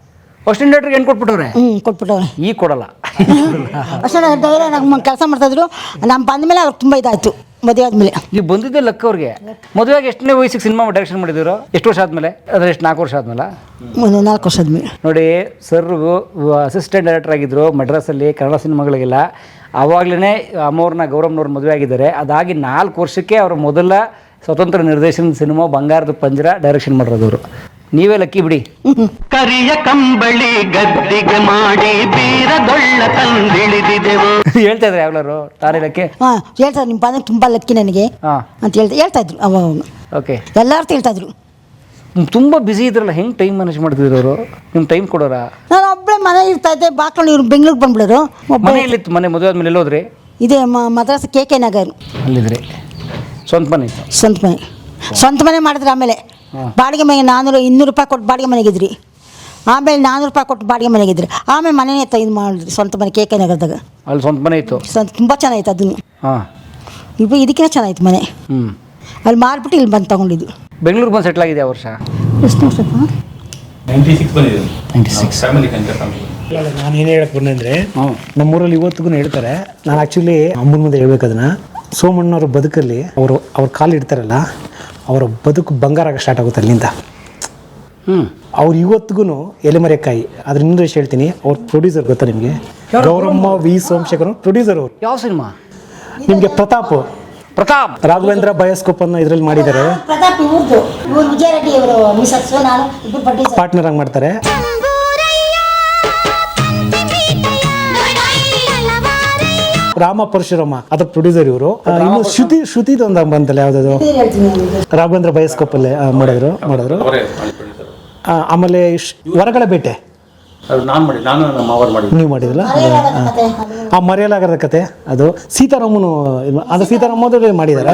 ಅಷ್ಟು ಡೈರೆಕ್ಟರ್ಗೆ ಏನು ಕೊಟ್ಬಿಟ್ಟವ್ರೆ?
ಹ್ಞೂ ಕೊಟ್ಬಿಟ್ಟವ್ರೆ.
ಈಗ ಕೊಡಲ್ಲ.
ಅಷ್ಟೇ ಧೈರ್ಯ ನಮ್ಮ ಕೆಲಸ ಮಾಡ್ತಾಯಿದ್ರು ನಮ್ಮ ಬಂದಮೇಲೆ ಅವ್ರಿಗೆ ತುಂಬ ಇದಾಯಿತು ಮದುವೆ ಆದಮೇಲೆ.
ನೀವು ಬಂದಿದ್ದೆ ಲಕ್ಕ ಅವ್ರಿಗೆ. ಮದುವೆಗೆ ಎಷ್ಟನೇ ವಯಸ್ಸಿಗೆ ಸಿನಿಮಾ ಡೈರೆಕ್ಷನ್ ಮಾಡಿದ್ರು? ಎಷ್ಟು ವರ್ಷ ಆದಮೇಲೆ? ಅದ್ರ ಎಷ್ಟು ನಾಲ್ಕು ವರ್ಷ ಆದ್ಮೇಲೆ?
ಒಂದು ನಾಲ್ಕು ವರ್ಷ ಆದ್ಮೇಲೆ.
ನೋಡಿ ಸರ್ ಅಸಿಸ್ಟೆಂಟ್ ಡೈರೆಕ್ಟರ್ ಆಗಿದ್ರು ಮಡ್ರಾಸಲ್ಲಿ ಕನ್ನಡ ಸಿನಿಮಾಗಳಿಗೆಲ್ಲ. ಆವಾಗಲೇ ಅಮ್ಮವ್ರನ್ನ ಗೌರವ್ನವ್ರ ಮದುವೆ ಆಗಿದ್ದಾರೆ. ಅದಾಗಿ ನಾಲ್ಕು ವರ್ಷಕ್ಕೆ ಅವರ ಮೊದಲ ಸ್ವತಂತ್ರ ನಿರ್ದೇಶನದ ಸಿನಿಮಾ ಬಂಗಾರದ ಪಂಜರ ಡೈರೆಕ್ಷನ್ ಮಾಡಿರೋದು ಅವರು ನೀವೇ ಲಕ್ಕಿ ಬಿಡಿ.
ಕರಿಯ ಕಂಬಳಿ ಗದ್ದಿಗೆ ಮಾಡಿ ಬೀರದೊಳ್ಳ ತಂದಿಳಿದಿದೆವು.
ಹೇಳ್ತಾ ಇದ್ರೆ ಯಾವ್ಲಾರು? ತಾನೇ ಲಕ್ಕಿ?
ಹಾಂ ಹೇಳ್ತಾರೆ ನಿಮ್ಮ ಬಂದ ತುಂಬ ಲಕ್ಕಿ ನನಗೆ
ಹಾಂ.
ಅಂತ ಹೇಳ್ತಾ ಹೇಳ್ತಾಯಿದ್ರು ಅವಾಗ
ಓಕೆ
ಎಲ್ಲರೂ ಹೇಳ್ತಾಯಿದ್ರು
ತುಂಬ ಬ್ಯುಸಿ ಇದ್ರಲ್ಲ ಹೆಂಗೆ ಟೈಮ್ ಮ್ಯಾನೇಜ್ ಮಾಡ್ತಿದ್ರು ಅವರು? ನಿಮ್ಮ ಟೈಮ್ ಕೊಡೋರ?
ನಾನು ಒಬ್ಬಳೇ ಮನೆ ಇರ್ತಾ ಇದ್ದೆ ಬಾಕೊಂಡು ಇವ್ರು ಬೆಂಗ್ಳೂರಿಗೆ ಬಂದ್ಬಿಡೋರು. ಒಬ್ಬ
ಮನೆಯಲ್ಲಿತ್ತು ಮನೆ? ಮದುವೆ ಆದ್ಮೇಲೆ ಎಲ್ಲೋದ್ರಿ?
ಇದೇ ಮ- ಮದ್ರಾಸ್ ಕೆ ಕೆ ನಗರ್.
ಅಲ್ಲಿದ್ರಿ. ಸ್ವಂತ ಮನೆ? ಇತ್ತು
ಸ್ವಂತ ಮನೆ. ಸ್ವಂತ ಮನೆ ಮಾಡಿದ್ರೆ ಆಮೇಲೆ. ಬಾಡಿಗೆ ಮನೆಗೆ ನಾನ್ನೂರು ಇನ್ನೂರು ರೂಪಾಯಿ ಕೊಟ್ಟು ಬಾಡಿಗೆ ಮನೆಗಿದ್ರಿ ಆಮೇಲೆ ನಾನ್ನೂರು ರೂಪಾಯಿ ಕೊಟ್ಟು ಬಾಡಿಗೆ ಮನೆಗಿದ್ರಿ ಆಮೇಲೆ ಮನೆನೇ ಇದು ಮಾಡಿದ್ರಿ ಸ್ವಂತ ಮನೆ ಕೆ ಕೆ ನಗರದಾಗ.
ಅಲ್ಲಿ ಸ್ವಂತ ಮನೆ ಇತ್ತು?
ಸ್ವಂತ ತುಂಬ ಚೆನ್ನಾಗಿತ್ತು ಅದನ್ನು
ಹಾಂ.
ಇವು ಇದಕ್ಕಿಂತ ಚೆನ್ನಾಗಿತ್ತು ಮನೆ.
ಹ್ಞೂ
ಅಲ್ಲಿ ಮಾರ್ಬಿಟ್ಟು ಇಲ್ಲಿ ಬಂದು ತಗೊಂಡಿದ್ದು.
ಬೆಂಗಳೂರು ಬಂದು ಸೆಟ್ಲ್ ಆಗಿದೆ ಆ ವರ್ಷ?
ಎಷ್ಟು ವರ್ಷಪ್ಪ
ನೈಂಟಿ ಸಿಕ್ಸ್ ಬಂದಿದೆ
ನೈಂಟಿ ಸಿಕ್ಸ್
ಫ್ಯಾಮಿಲಿ ಕಂತ ಫ್ಯಾಮಿಲಿ
ನಾನು ಏನು ಹೇಳಕ್ ಬಂದೆ ಅಂದರೆ
ಹ್ಞೂ
ನಮ್ಮೂರಲ್ಲಿ ಇವತ್ತಿಗೂ ಹೇಳ್ತಾರೆ ನಾನು ಆ್ಯಕ್ಚುಲಿ ಅಮ್ಮನ ಮುಂದೆ ಹೇಳ್ಬೇಕು ಅದನ್ನ. ಸೋಮಣ್ಣವ್ರ ಬದುಕಲ್ಲಿ ಅವರು ಅವ್ರ ಕಾಲು ಇಡ್ತಾರಲ್ಲ ಅವರ ಬದುಕು ಬಂಗಾರ ಸ್ಟಾರ್ಟ್ ಆಗುತ್ತೆ ಅಲ್ಲಿಂದ.
ಹ್ಮ್.
ಅವ್ರು ಇವತ್ತಿಗೂ ಎಲೆಮರೆಕಾಯಿ ಅದ್ರ ಇಂಗ್ಲೀಷ್ ಹೇಳ್ತೀನಿ ಅವ್ರ ಪ್ರೊಡ್ಯೂಸರ್ ಗೊತ್ತಾ ನಿಮಗೆ? ಗೌರಮ್ಮ ವಿ ಸೋಮಶೇಖರ್ ಪ್ರೊಡ್ಯೂಸರ್ ಅವರು.
ಯಾವ ಸಿನಿಮಾ?
ನಿಮಗೆ ಪ್ರತಾಪ್.
ಪ್ರತಾಪ್.
ರಾಘವೇಂದ್ರ ಬಯೋಸ್ಕೋಪ್ ಅನ್ನ ಇದ್ರಲ್ಲಿ ಮಾಡಿದ್ದಾರೆ. ಪಾರ್ಟ್ನರ್ ಆಗಿ ಮಾಡ್ತಾರೆ. ರಾಮ ಪರಶುರಾಮ ಅದ ಪ್ರೊಡ್ಯೂಸರ್ ಇವರು. ಇನ್ನು ಶ್ರುತಿ ಶ್ರುತಿದು ಒಂದು ಬಂತಲ್ಲ ಯಾವ್ದು
ಹೇಳ್ತೀನಿ
ರಾಘವೇಂದ್ರ ಬಯೋಸ್ಕೋಪ್ ಅಲ್ಲಿ ಮಾಡಿದ್ರು ಮಾಡಿದ್ರು. ಆಮೇಲೆ ಹೊರಗಡೆ ಬೇಟೆ.
ಅದು ನಾನು ಮಾಡಿ ನಾನು ನಮ್ಮ ಮಾಡಿ
ನೀವು ಮಾಡಿದ್ರಲ್ಲ? ಆ ಮರೆಯಲಾಗದ ಕತೆ ಅದು. ಸೀತಾರಾಮನು ಅದು ಸೀತಾರಾಮ ಮಾಡಿದ್ದಾರೆ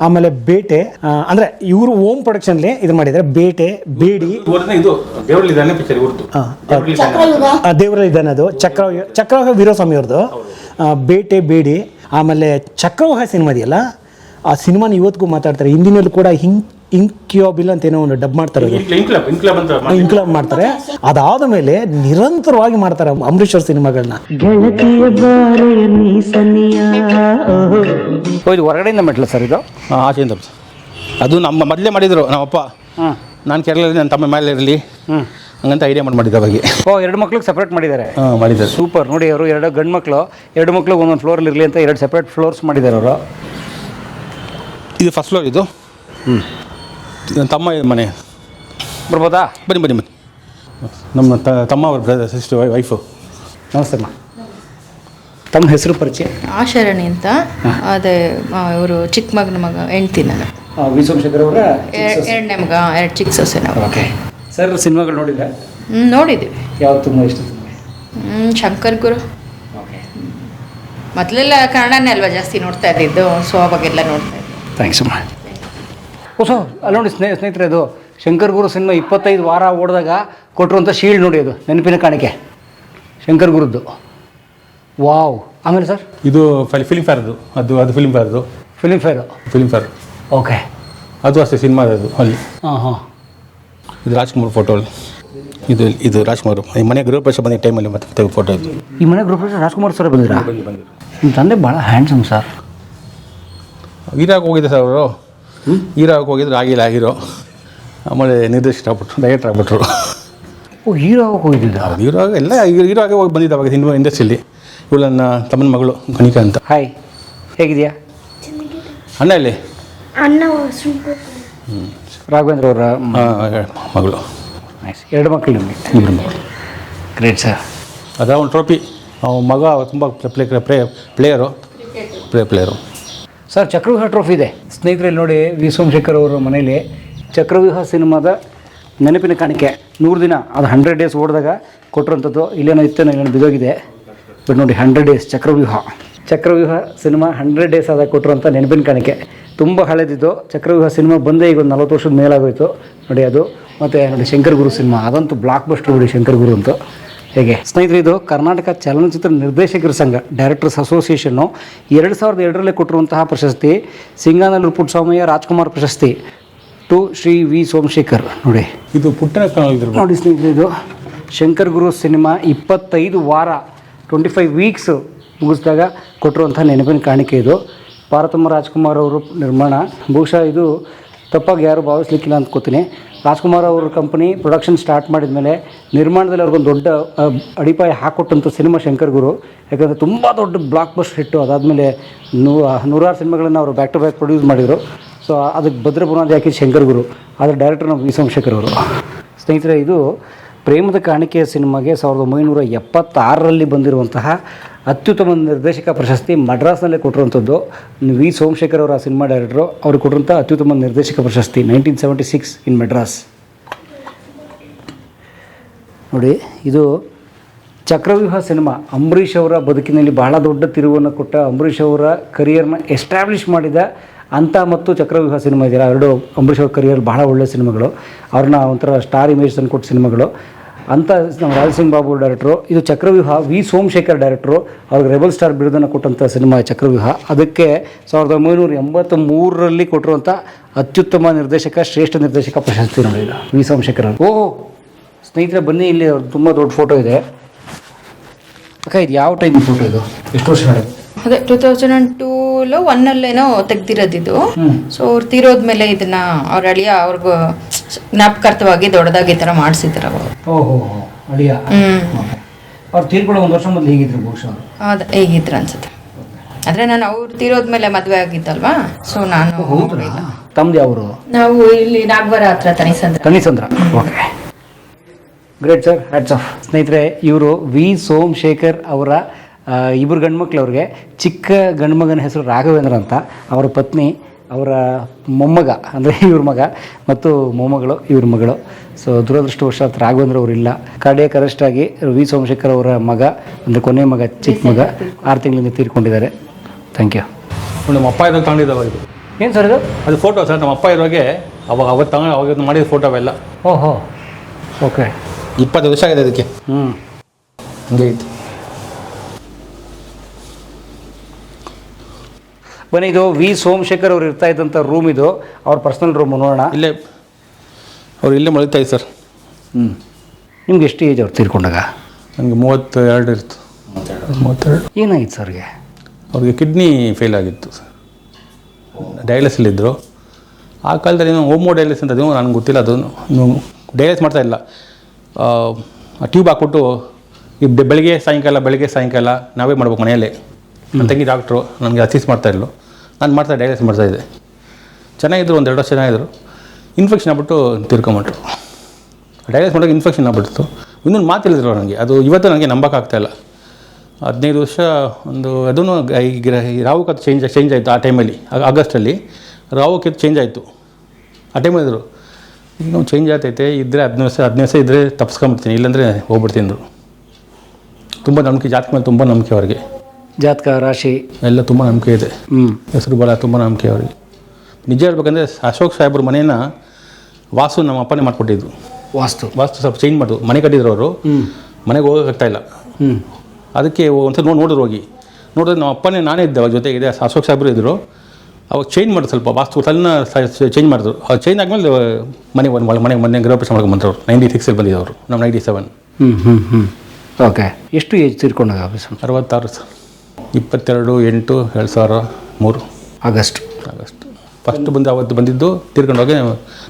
ಆಮೇಲೆ ಬೇಟೆ ಅಂದ್ರೆ ಇವರು ಓಮ್ ಪ್ರೊಡಕ್ಷನ್ ಇದು ಮಾಡಿದ್ರೆ. ಬೇಟೆ ಬೇಡಿ.
ಇದ್ದಾನೆ
ಇದ್ದಾನೆ. ಅದು. ಚಕ್ರ ಚಕ್ರವಾಹ ವೀರಸ್ವಾಮಿ ಅವ್ರದ್ದು ಬೇಟೆ ಬೇಡಿ. ಆಮೇಲೆ ಚಕ್ರವಹ ಸಿನಿಮಾ ಇದೆಯಲ್ಲ ಆ ಸಿನಿಮಾನ ಇವತ್ತಿಗೂ ಮಾತಾಡ್ತಾರೆ. ಹಿಂದಿನಲ್ಲೂ ಕೂಡ ಹಿಂಗ್ ಇಂಕ್ಯೋಬಿಲ್ ಅಂತ ಏನೋ ಒಂದು ಡಬ್ ಮಾಡ್ತಾರೆ.
ಇನ್ಕ್ಲಬ್
ಮಾಡ್ತಾರೆ. ಅದಾದ ಮೇಲೆ ನಿರಂತರವಾಗಿ ಮಾಡ್ತಾರೆ ಅಂಬರೀಶ್ ಅವ್ರ ಸಿನಿಮಾಗಳನ್ನ
ಇದು ಹೊರಗಡೆಯಿಂದ ಮೆಟ್ಲು ಸರ್ ಇದು?
ಆಚೆಯಿಂದ ಅದು ನಮ್ಮ ಮೊದಲೇ ಮಾಡಿದ್ರು ನಮ್ಮಪ್ಪ ನಾನು ಕೇರಳದಲ್ಲಿ ನನ್ನ ತಮ್ಮ ಮೇಲೆ ಇರಲಿ.
ಹ್ಞೂ
ಹಂಗಂತ ಐಡಿಯಾ ಮಾಡಿ ಮಾಡಿದ್ದ ಬಗ್ಗೆ
ಓ ಎರಡು ಮಕ್ಳಿಗೆ ಸಪ್ರೇಟ್ ಮಾಡಿದ್ದಾರೆ.
ಹಾಂ ಮಾಡಿದ್ದಾರೆ.
ಸೂಪರ್ ನೋಡಿ ಅವರು ಎರಡು ಗಂಡು ಮಕ್ಕಳು ಎರಡು ಮಕ್ಳಿಗೆ ಒಂದೊಂದು ಫ್ಲೋರಲ್ಲಿ ಇರಲಿ ಅಂತ ಎರಡು ಸಪ್ರೇಟ್ ಫ್ಲೋರ್ಸ್ ಮಾಡಿದ್ದಾರೆ ಅವರು.
ಇದು ಫಸ್ಟ್ ಫ್ಲೋರ್ ಇದು. ಹ್ಞೂ ನನ್ನ ತಮ್ಮ ಮನೆ.
ಬರ್ಬೋದಾ?
ಬನ್ನಿ ಬನ್ನಿ ಬನ್ನಿ. ನಮ್ಮ ತ- ತಮ್ಮ ಅವ್ರ ಬ್ರದರ್ ಸಿಸ್ಟರ್ ವೈಫು
ನಮಸ್ತೆ ಅಮ್ಮ. ತಮ್ಮ ಹೆಸರು ಪರಿಚಯ?
ಆಶರಣಿ ಅಂತ. ಅದೇ ಇವರು ಚಿಕ್ಕ ಮಗನ ಮಗ ಹೆಂಡ್ತಿ ನಾನು
ವಿ ಸೋಮಶೇಖರ್ ಅವರ
ಎರಡನೇ ಮಗ ಎರಡು ಚಿಕ್ಕ ಸೊಸೆ ನಾವು.
ಓಕೆ. ಸರ್ ಸಿನಿಮಾಗಳು ನೋಡಿದ್ರೆ
ಹ್ಞೂ ನೋಡಿದ್ದೀವಿ.
ಯಾವ್ದು ತುಂಬ ಇಷ್ಟ
ಹ್ಞೂ ಶಂಕರ್ ಗುರು.
ಓಕೆ.
ಮೊದಲೆಲ್ಲ ಕನ್ನಡನೇ ಅಲ್ವಾ ಜಾಸ್ತಿ ನೋಡ್ತಾ ಇದ್ದಿದ್ದು? ಸೊ ಅವಾಗೆಲ್ಲ ನೋಡ್ತಾ ಇದ್ದೆ.
ಥ್ಯಾಂಕ್ಸ್ ಅಮ್ಮ. ಹೊಸ ಅಲ್ಲಿ ನೋಡಿ ಸ್ನೇಹ ಸ್ನೇಹಿತರೆ ಅದು ಶಂಕರ್ ಗುರು ಸಿನಿಮಾ ಇಪ್ಪತ್ತೈದು ವಾರ ಓಡಿದಾಗ ಕೊಟ್ಟಿರುವಂಥ ಶೀಲ್ಡ್ ನೋಡಿ ಅದು ನೆನಪಿನ ಕಾಣಿಕೆ. ಶಂಕರ್ ಗುರುದ್ದು. ವಾವ್. ಆಮೇಲೆ ಸರ್?
ಇದು ಫಿಲ್ಮ್ ಫೇರ್ದು ಅದು ಅದು ಫಿಲಿಂ ಫೇರ್ದು
Filmfare
film fair
okay.
ಅದು ಅಷ್ಟೇ ಸಿನಿಮಾ ಅದು ಅಲ್ಲಿ.
ಹಾಂ ಹಾಂ.
ಇದು ರಾಜ್ಕುಮಾರ್ ಫೋಟೋ ಇದು ಇದು ರಾಜ್ಕುಮಾರ್. ಈ ಮನೆ ಗೃಹ ಪ್ರವೇಶ ಬಂದ ಟೈಮಲ್ಲಿ ಮತ್ತೆ ತೆಗೆದು ಫೋಟೋ ಇದು
ಈ ಮನೆ ಗ್ರೂಪ್ ರಾಜ್ಕುಮಾರ್ ಸರ್ ಬಂದಿರಾ ನಿಮ್ಮ ತಂದೆ ಭಾಳ ಹ್ಯಾಂಡ್ಸಮ್ ಸರ್
ವೀರಾಗಿ ಹೋಗಿದ್ದೆ ಸರ್ ಅವರು. ಹೀರಾಗ ಹೋಗಿದ್ರು ಆಗಿಲ್ಲ ಆಗಿರೋ ಆಮೇಲೆ ನಿರ್ದೇಶಕ ಆಗ್ಬಿಟ್ರು ಡೈರೆಕ್ಟರ್ ಆಗ್ಬಿಟ್ರು.
ಓ ಹೀರೋ
ಹೋಗಿದ್ದ ಹೀರೋ ಆಗಿ ಎಲ್ಲ ಹೀರೋ ಆಗಿ ಹೋಗಿ ಬಂದಿದ್ದ ಅವಾಗ ಸಿನಿಮಾ ಇಂಡಸ್ಟ್ರಿಯಲ್ಲಿ ಇವಳು ನನ್ನ ತಮ್ಮನ ಮಗಳು ಕನಿಕಾ ಅಂತ.
ಹಾಯ್ ಹೇಗಿದೆಯಾ?
ಅಣ್ಣ ಇಲ್ಲಿ ಅಣ್ಣ
ರಾಘವೇಂದ್ರ ಅವರ
ಮಗಳು.
ನೈಸ್ ಎರಡು ಮಕ್ಕಳು ನಿಮಗೆ.
ಇಬ್ಬರು ಮಗಳು
ಗ್ರೇಟ್ ಸರ್
ಅದ ಒಂದು ಟ್ರೋಫಿ ಅವ್ನ ಮಗ ತುಂಬ play play player play player
sir, Chakravyuha trophy ಇದೆ. ಸ್ನೇಹಿತರೆ ನೋಡಿ ವಿ. ಸೋಮಶೇಖರ್ ಅವರ ಮನೇಲಿ ಚಕ್ರವ್ಯೂಹ ಸಿನಿಮಾದ ನೆನಪಿನ ಕಾಣಿಕೆ. ನೂರು ದಿನ, ಅದು ಹಂಡ್ರೆಡ್ ಡೇಸ್ ಓಡಿದಾಗ ಕೊಟ್ಟಿರೋಂಥದ್ದು ಇಲ್ಲೇನೋ ಇತ್ತೇನೋ ಏನೋ ಬಿದೋಗಿದೆ ಬಟ್ ನೋಡಿ hundred days Chakravyuha. Chakravyuha cinema hundred days ಆದಾಗ ಕೊಟ್ಟಿರೋಂಥ ನೆನಪಿನ ಕಾಣಿಕೆ. ತುಂಬ ಹಳೆದಿದ್ದು. ಚಕ್ರವ್ಯೂಹ ಸಿನಿಮಾ ಬಂದೇ ಈಗ ಒಂದು ನಲ್ವತ್ತು ವರ್ಷದ ಮೇಲಾಗೋಯಿತು. ನೋಡಿ ಅದು. ಮತ್ತು ನೋಡಿ ಶಂಕರ್ ಗುರು ಸಿನಿಮಾ. ಅದಂತೂ ಬ್ಲಾಕ್ ಬಸ್ಟರ್ ನೋಡಿ ಶಂಕರ್ ಗುರು ಅಂತ. ಹೇಗೆ? ಸ್ನೇಹಿತರೆ ಇದು ಕರ್ನಾಟಕ ಚಲನಚಿತ್ರ ನಿರ್ದೇಶಕರ ಸಂಘ ಡೈರೆಕ್ಟರ್ಸ್ ಅಸೋಸಿಯೇಷನ್ನು ಎರಡು ಸಾವಿರದ ಎರಡರಲ್ಲೇ ಕೊಟ್ಟಿರುವಂತಹ ಪ್ರಶಸ್ತಿ ಸಿಂಗಾನಲ್ಲೂರು ಪುಟ್ಟಸ್ವಾಮಯ್ಯ ರಾಜ್ಕುಮಾರ್ ಪ್ರಶಸ್ತಿ ಟು ಶ್ರೀ ವಿ ಸೋಮಶೇಖರ್. ನೋಡಿ.
ಇದು ಪುಟ್ಟ
ನೋಡಿ ಸ್ನೇಹಿತರೆ ಇದು ಶಂಕರ್ ಗುರು ಸಿನಿಮಾ ಇಪ್ಪತ್ತೈದು ವಾರ ಟ್ವೆಂಟಿ ಫೈವ್ ವೀಕ್ಸ್ ಮುಗಿಸಿದಾಗ ಕೊಟ್ಟಿರುವಂಥ ನೆನಪಿನ ಕಾಣಿಕೆ ಇದು. ಪಾರ್ವತಮ್ಮ ರಾಜ್ಕುಮಾರ್ ಅವರು ನಿರ್ಮಾಣ. ಬಹುಶಃ ಇದು ತಪ್ಪಾಗಿ ಯಾರು ಭಾವಿಸ್ಲಿಕ್ಕಿಲ್ಲ ಅಂದ್ಕೋತೀನಿ ರಾಜ್ಕುಮಾರ್ ಅವ್ರ ಕಂಪ್ನಿ ಪ್ರೊಡಕ್ಷನ್ ಸ್ಟಾರ್ಟ್ ಮಾಡಿದ ಮೇಲೆ ನಿರ್ಮಾಣದಲ್ಲಿ ಅವ್ರಿಗೊಂದು ದೊಡ್ಡ ಅಡಿಪಾಯ ಹಾಕ್ಕೊಟ್ಟಂಥ ಸಿನಿಮಾ ಶಂಕರ್ ಗುರು. ಯಾಕಂದರೆ ತುಂಬ ದೊಡ್ಡ ಬ್ಲಾಕ್ ಬಸ್ಟ್ ಹಿಟ್ಟು. ಅದಾದಮೇಲೆ ನೂ, ನೂರಾರು ಸಿನಿಮಾಗಳನ್ನು ಅವರು ಬ್ಯಾಕ್ ಟು ಬ್ಯಾಕ್ ಪ್ರೊಡ್ಯೂಸ್ ಮಾಡಿದರು. ಸೊ ಅದಕ್ಕೆ ಭದ್ರ ಬುನಾದಿ ಹಾಕಿದ ಶಂಕರ್ ಗುರು. ಆದರೆ ಡೈರೆಕ್ಟರ್ ನಮ್ಮ ವಿ ಸೋಮಶೇಖರ್ ಅವರು. ಸ್ನೇಹಿತರೆ, ಇದು ಪ್ರೇಮದ ಕಾಣಿಕೆಯ ಸಿನಿಮಾಗೆ ಸಾವಿರದ ಒಂಬೈನೂರ ಎಪ್ಪತ್ತಾರರಲ್ಲಿ ಬಂದಿರುವಂತಹ ಅತ್ಯುತ್ತಮ ನಿರ್ದೇಶಕ ಪ್ರಶಸ್ತಿ ಮಡ್ರಾಸ್ನಲ್ಲೇ ಕೊಟ್ಟಿರುವಂಥದ್ದು. ವಿ. ಸೋಮಶೇಖರ್ ಅವರ ಸಿನಿಮಾ ಡೈರೆಕ್ಟ್ರು, ಅವರು ಕೊಟ್ಟಿರುವಂಥ ಅತ್ಯುತ್ತಮ ನಿರ್ದೇಶಕ ಪ್ರಶಸ್ತಿ nineteen seventy six in Madras. ನೋಡಿ, ಇದು ಚಕ್ರವ್ಯೂಹ ಸಿನಿಮಾ. ಅಂಬರೀಷ್ ಅವರ ಬದುಕಿನಲ್ಲಿ ಬಹಳ ದೊಡ್ಡ ತಿರುವನ್ನು ಕೊಟ್ಟ ಅಂಬರೀಷ್ ಅವರ ಕರಿಯರ್ನ ಎಸ್ಟಾಬ್ಲಿಷ್ ಮಾಡಿದ ಅಂತ ಮತ್ತು ಚಕ್ರವ್ಯೂಹ ಸಿನಿಮಾ ಇದೆಯಲ್ಲ, ಎರಡು ಅಂಬರೀಷ್ ಅವ್ರ ಕರಿಯರ್ ಬಹಳ ಒಳ್ಳೆಯ ಸಿನಿಮಾಗಳು. ಅವ್ರನ್ನ ಒಂಥರ ಸ್ಟಾರ್ ಇಮೇಜ್ ತಂದು ಕೊಟ್ಟ ಸಿನಿಮಾಗಳು. ಅಂತ ನಮ್ಮ ರಾಜಸಿಂಗ್ ಬಾಬು ಡೈರೆಕ್ಟ್ರು ಇದು ಚಕ್ರವ್ಯೂಹ ವಿ. ಸೋಮಶೇಖರ್ ಡೈರೆಕ್ಟ್ರು ಅವ್ರಿಗೆ ರೆಬಲ್ ಸ್ಟಾರ್ ಬಿರುದನ್ನು ಕೊಟ್ಟಂಥ ಸಿನಿಮಾ ಚಕ್ರವ್ಯೂಹ. ಅದಕ್ಕೆ ಸಾವಿರದ ಒಂಬೈನೂರ ಎಂಬತ್ತ ಮೂರರಲ್ಲಿ ಕೊಟ್ಟಿರುವಂಥ ಅತ್ಯುತ್ತಮ ನಿರ್ದೇಶಕ, ಶ್ರೇಷ್ಠ ನಿರ್ದೇಶಕ ಪ್ರಶಸ್ತಿ ನೋಡಿ ವಿ. ಸೋಮಶೇಖರ್ ಅವರು. ಓಹ್, ಸ್ನೇಹಿತರೆ, ಬನ್ನಿ ಇಲ್ಲಿ, ಅವ್ರದ್ದು ತುಂಬ ದೊಡ್ಡ ಫೋಟೋ ಇದೆ. ಅಕ್ಕ, ಇದು ಯಾವ ಟೈಮ್ ಫೋಟೋ ಇದು? ಎಷ್ಟು ವರ್ಷ
ಅದೇ ಟೂ ತೌಸಂಡ್ ಟೂಲೋ ಒನ್ನಲ್ಲೇನೋ ತೆಗ್ದಿರೋದಿದು. ಸೊ ಅವ್ರು ತೀರೋದ್ಮೇಲೆ ಇದನ್ನ ಅವ್ರ ಅಳಿಯ ಅವ್ರಿಗೂ ಜ್ಞಾಪಕಾರ್ಥವಾಗಿ ದೊಡ್ಡದಾಗಿ ಈ ತರ ಮಾಡಿಸಿದ್ರು ಅವರು.
ಓಹೋ ಅಳಿಯ. ಅವ್ರು ತೀರ್ಕೊಳ್ಳೋ ಒಂದು ವರ್ಷ ಮೊದಲು ಹೇಗಿದ್ರು ಬಹುಶಃ ಅವರು?
ಹೌದು ಹೇಗಿದ್ರು ಅನ್ಸುತ್ತೆ. ಆದರೆ ನಾನು ಅವ್ರು ತೀರೋದ್ಮೇಲೆ ಮದುವೆ ಆಗಿದ್ದಲ್ವಾ? ಸೊ ನಾನು ಇಲ್ಲ.
ತಮ್ದು ಯಾವರು?
ನಾವು ಇಲ್ಲಿ ನಾಗವರ ಹತ್ರ Thanisandra.
Thanisandra. Okay great sir hats off ಸ್ನೇಹಿತರೆ ಇವರು ವಿ ಸೋಮಶೇಖರ್ ಅವರ ಇಬ್ಬರು ಗಂಡ್ಮಕ್ಳು ಅವ್ರಿಗೆ ಚಿಕ್ಕ ಗಂಡ್ಮಗನ ಹೆಸರು ರಾಘವೇಂದ್ರ ಅಂತ ಅವರ ಪತ್ನಿ ಅವರ ಮೊಮ್ಮಗ ಅಂದರೆ ಇವ್ರ ಮಗ ಮತ್ತು ಮೊಮ್ಮಗಳು ಇವ್ರ ಮಗಳು. ಸೊ ದುರದೃಷ್ಟವಶಾತ್ ರಾಘವೇಂದ್ರ ಅವರಿಲ್ಲ ಕಾರ್ಡಿಯಾಕ್ ಅರೆಸ್ಟ್ ಆಗಿ ವಿ ಸೋಮಶೇಖರ್ ಅವರ ಮಗ ಅಂದರೆ ಕೊನೆ ಮಗ ಚಿಕ್ಕ ಮಗ ಆರು ತಿಂಗಳಿಂದ ತೀರ್ಕೊಂಡಿದ್ದಾರೆ. ಥ್ಯಾಂಕ್ ಯು
ನಮ್ಮ ಅಪ್ಪ ಇದ್ದಾಗ ತಗೊಂಡಿದ್ದಾವ ಇದು.
ಏನು ಸರ್ ಇದು?
ಅದು ಫೋಟೋ ಸರ್ ನಮ್ಮ ಅಪ್ಪ ಇರೋಗೆ ಅವಾಗ ಅವತ್ತು ತಗೊಂಡು ಅವಾಗ ಮಾಡಿದ ಫೋಟೋ ಅವೆಲ್ಲ.
ಓಹೋ. ಓಕೆ
ಇಪ್ಪತ್ತು ವರ್ಷ ಆಗಿದೆ ಅದಕ್ಕೆ
ಹ್ಞೂ
ಹಂಗೆ ಇತ್ತು
ಇದು ವಿ. ಸೋಮಶೇಖರ್ ಅವ್ರು ಇರ್ತಾ ಇದ್ದಂಥ ರೂಮ್ ಇದು. ಅವ್ರ ಪರ್ಸನಲ್ ರೂಮ್ ನೋಡೋಣ.
ಇಲ್ಲೇ ಅವ್ರು ಇಲ್ಲೇ ಮಳಿತಾ ಇತ್ತು ಸರ್.
ಹ್ಞೂ ನಿಮ್ಗೆ ಎಷ್ಟು ಏಜ್ ಅವ್ರು ತೀರ್ಕೊಂಡಾಗ?
ನನಗೆ ಮೂವತ್ತು ಎರಡು ಇತ್ತು ಮೂವತ್ತೆರಡು.
ಏನಾಗಿತ್ತು ಸರ್ಗೆ
ಅವ್ರಿಗೆ? ಕಿಡ್ನಿ ಫೇಲ್ ಆಗಿತ್ತು ಸರ್. ಡಯಾಲಿಸಲ್ಲಿದ್ದರು ಆ ಕಾಲದಲ್ಲಿ ಏನು ಹೋಮೋ ಡಯಾಲಿಸ್ ಅಂತ ಅದೇನು ನನಗೆ ಗೊತ್ತಿಲ್ಲ ಅದು ಡಯಾಲಿಸ್ ಮಾಡ್ತಾ ಇಲ್ಲ. ಟ್ಯೂಬ್ ಹಾಕ್ಬಿಟ್ಟು ಈ ಬೆಳಗ್ಗೆ ಸಾಯಂಕಾಲ ಬೆಳಗ್ಗೆ ಸಾಯಂಕಾಲ ನಾವೇ ಮಾಡ್ಬೇಕು ಮನೆಯಲ್ಲಿ. ನನ್ನ ತಂಗಿ ಡಾಕ್ಟ್ರು ನನಗೆ ಅಸಿಸ್ಟ್ ಮಾಡ್ತಾಯಿದ್ರು ನಾನು ಮಾಡ್ತಾ ಡಯಾಲಿಸ್ ಮಾಡ್ತಾಯಿದ್ದೆ ಚೆನ್ನಾಗಿದ್ರು, ಒಂದು ಎರಡು ವರ್ಷ ಚೆನ್ನಾಗಿದ್ರು. ಇನ್ಫೆಕ್ಷನ್ ಆಗ್ಬಿಟ್ಟು ತೀರ್ಕೊಂಬಿಟ್ರು ಡಯಾಲಿಸ್ ಮಾಡೋಕೆ ಇನ್ಫೆಕ್ಷನ್ ಆಗ್ಬಿಡ್ತು ಇನ್ನೊಂದು ಮಾತು ಹೇಳಿದ್ರು ನನಗೆ ಅದು ಇವತ್ತು ನನಗೆ ನಂಬೋಕ್ಕಾಗ್ತಾಯಿಲ್ಲ ಹದಿನೈದು ವರ್ಷ ಒಂದು ಅದೂ ಈ ರಾವು ಕತ್ತು ಚೇಂಜ್ ಚೇಂಜ್ ಆಯಿತು ಆ ಟೈಮಲ್ಲಿ ಆಗಸ್ಟಲ್ಲಿ ರಾವು ಕೆತ್ತು ಚೇಂಜ್ ಆಯಿತು. ಆ ಟೈಮಲ್ಲಿ ಇನ್ನೂ ಚೇಂಜ್ ಆಗ್ತೈತೆ ಇದ್ದರೆ ಹದಿನೈದು ವರ್ಷ ಹದಿನೈದು ವರ್ಷ ಇದ್ದರೆ ತಪ್ಸ್ಕೊಂಬಿಡ್ತೀನಿ ಇಲ್ಲಾಂದರೆ ಹೋಗ್ಬಿಡ್ತೀನಿ ತುಂಬ ನಂಬಿಕೆ ಜಾತಿ ಮೇಲೆ ತುಂಬ ನಂಬಿಕೆ ಅವ್ರಿಗೆ.
ಜಾತಕ ರಾಶಿ?
ಎಲ್ಲ ತುಂಬ ನಂಬಿಕೆ ಇದೆ.
ಹ್ಞೂ
ಹೆಸರು ಭಾಳ ತುಂಬ ನಂಬಿಕೆ ಅವ್ರಿಗೆ. ನಿಜ ಹೇಳ್ಬೇಕಂದ್ರೆ ಅಶೋಕ್ ಸಾಹೇಬ್ರ ಮನೇನ ವಾಸು ನಮ್ಮ ಅಪ್ಪನೇ ಮಾಡಿಕೊಟ್ಟಿದ್ದು
ವಾಸ್ತು.
ವಾಸ್ತು ಸ್ವಲ್ಪ ಚೇಂಜ್ ಮಾಡಿದ್ರು ಮನೆ ಕಟ್ಟಿದ್ರು ಅವರು. ಮನೆಗೆ ಹೋಗೋಕ್ಕಾಗ್ತಾ ಇಲ್ಲ.
ಹ್ಞೂ
ಅದಕ್ಕೆ ಒಂದ್ಸಲ ನೋಡಿ ನೋಡಿದ್ರು ಹೋಗಿ. ನೋಡಿದ್ರೆ ನಮ್ಮ ಅಪ್ಪನೇ ನಾನೇ ಇದ್ದೆ ಅವ್ರ ಜೊತೆಗೆ ಅಶೋಕ್ ಸಾಹೇಬ್ರು ಇದ್ದರು ಅವಾಗ ಚೇಂಜ್ ಮಾಡಿದ್ರು ಸ್ವಲ್ಪ ವಾಸ್ತು ಸಣ್ಣ ಚೇಂಜ್ ಮಾಡಿದ್ರು ಅವ್ರು ಚೇಂಜ್ ಆದಮೇಲೆ ಮನೆ ಒಂದು ಮನೆ ಮನೆ ಗೃಹಪ್ರವೇಶ ಮಾಡ್ಕೊಂಡು ಬಂದರು ನೈಂಟಿ ಸಿಕ್ಸಲ್ಲಿ ಬಂದಿದ್ದವರು ನಮ್ಮ ನೈಂಟಿ ಸೆವೆನ್
ಹ್ಞೂ ಹ್ಞೂ ಹ್ಞೂ ಓಕೆ ಎಷ್ಟು ಏಜ್ ತೀರ್ಕೊಂಡಾಗ ಆಫೀಸ್
ಅರವತ್ತಾರು ಸರ್. ಇಪ್ಪತ್ತೆರಡು ಎಂಟು ಎರಡು ಸಾವಿರ ಮೂರು.
ಆಗಸ್ಟ್.
ಆಗಸ್ಟ್. ಫಸ್ಟ್ ಬಂದು ಅವತ್ತು ಬಂದಿದ್ದು ತೀರ್ಕೊಂಡೋಗಿ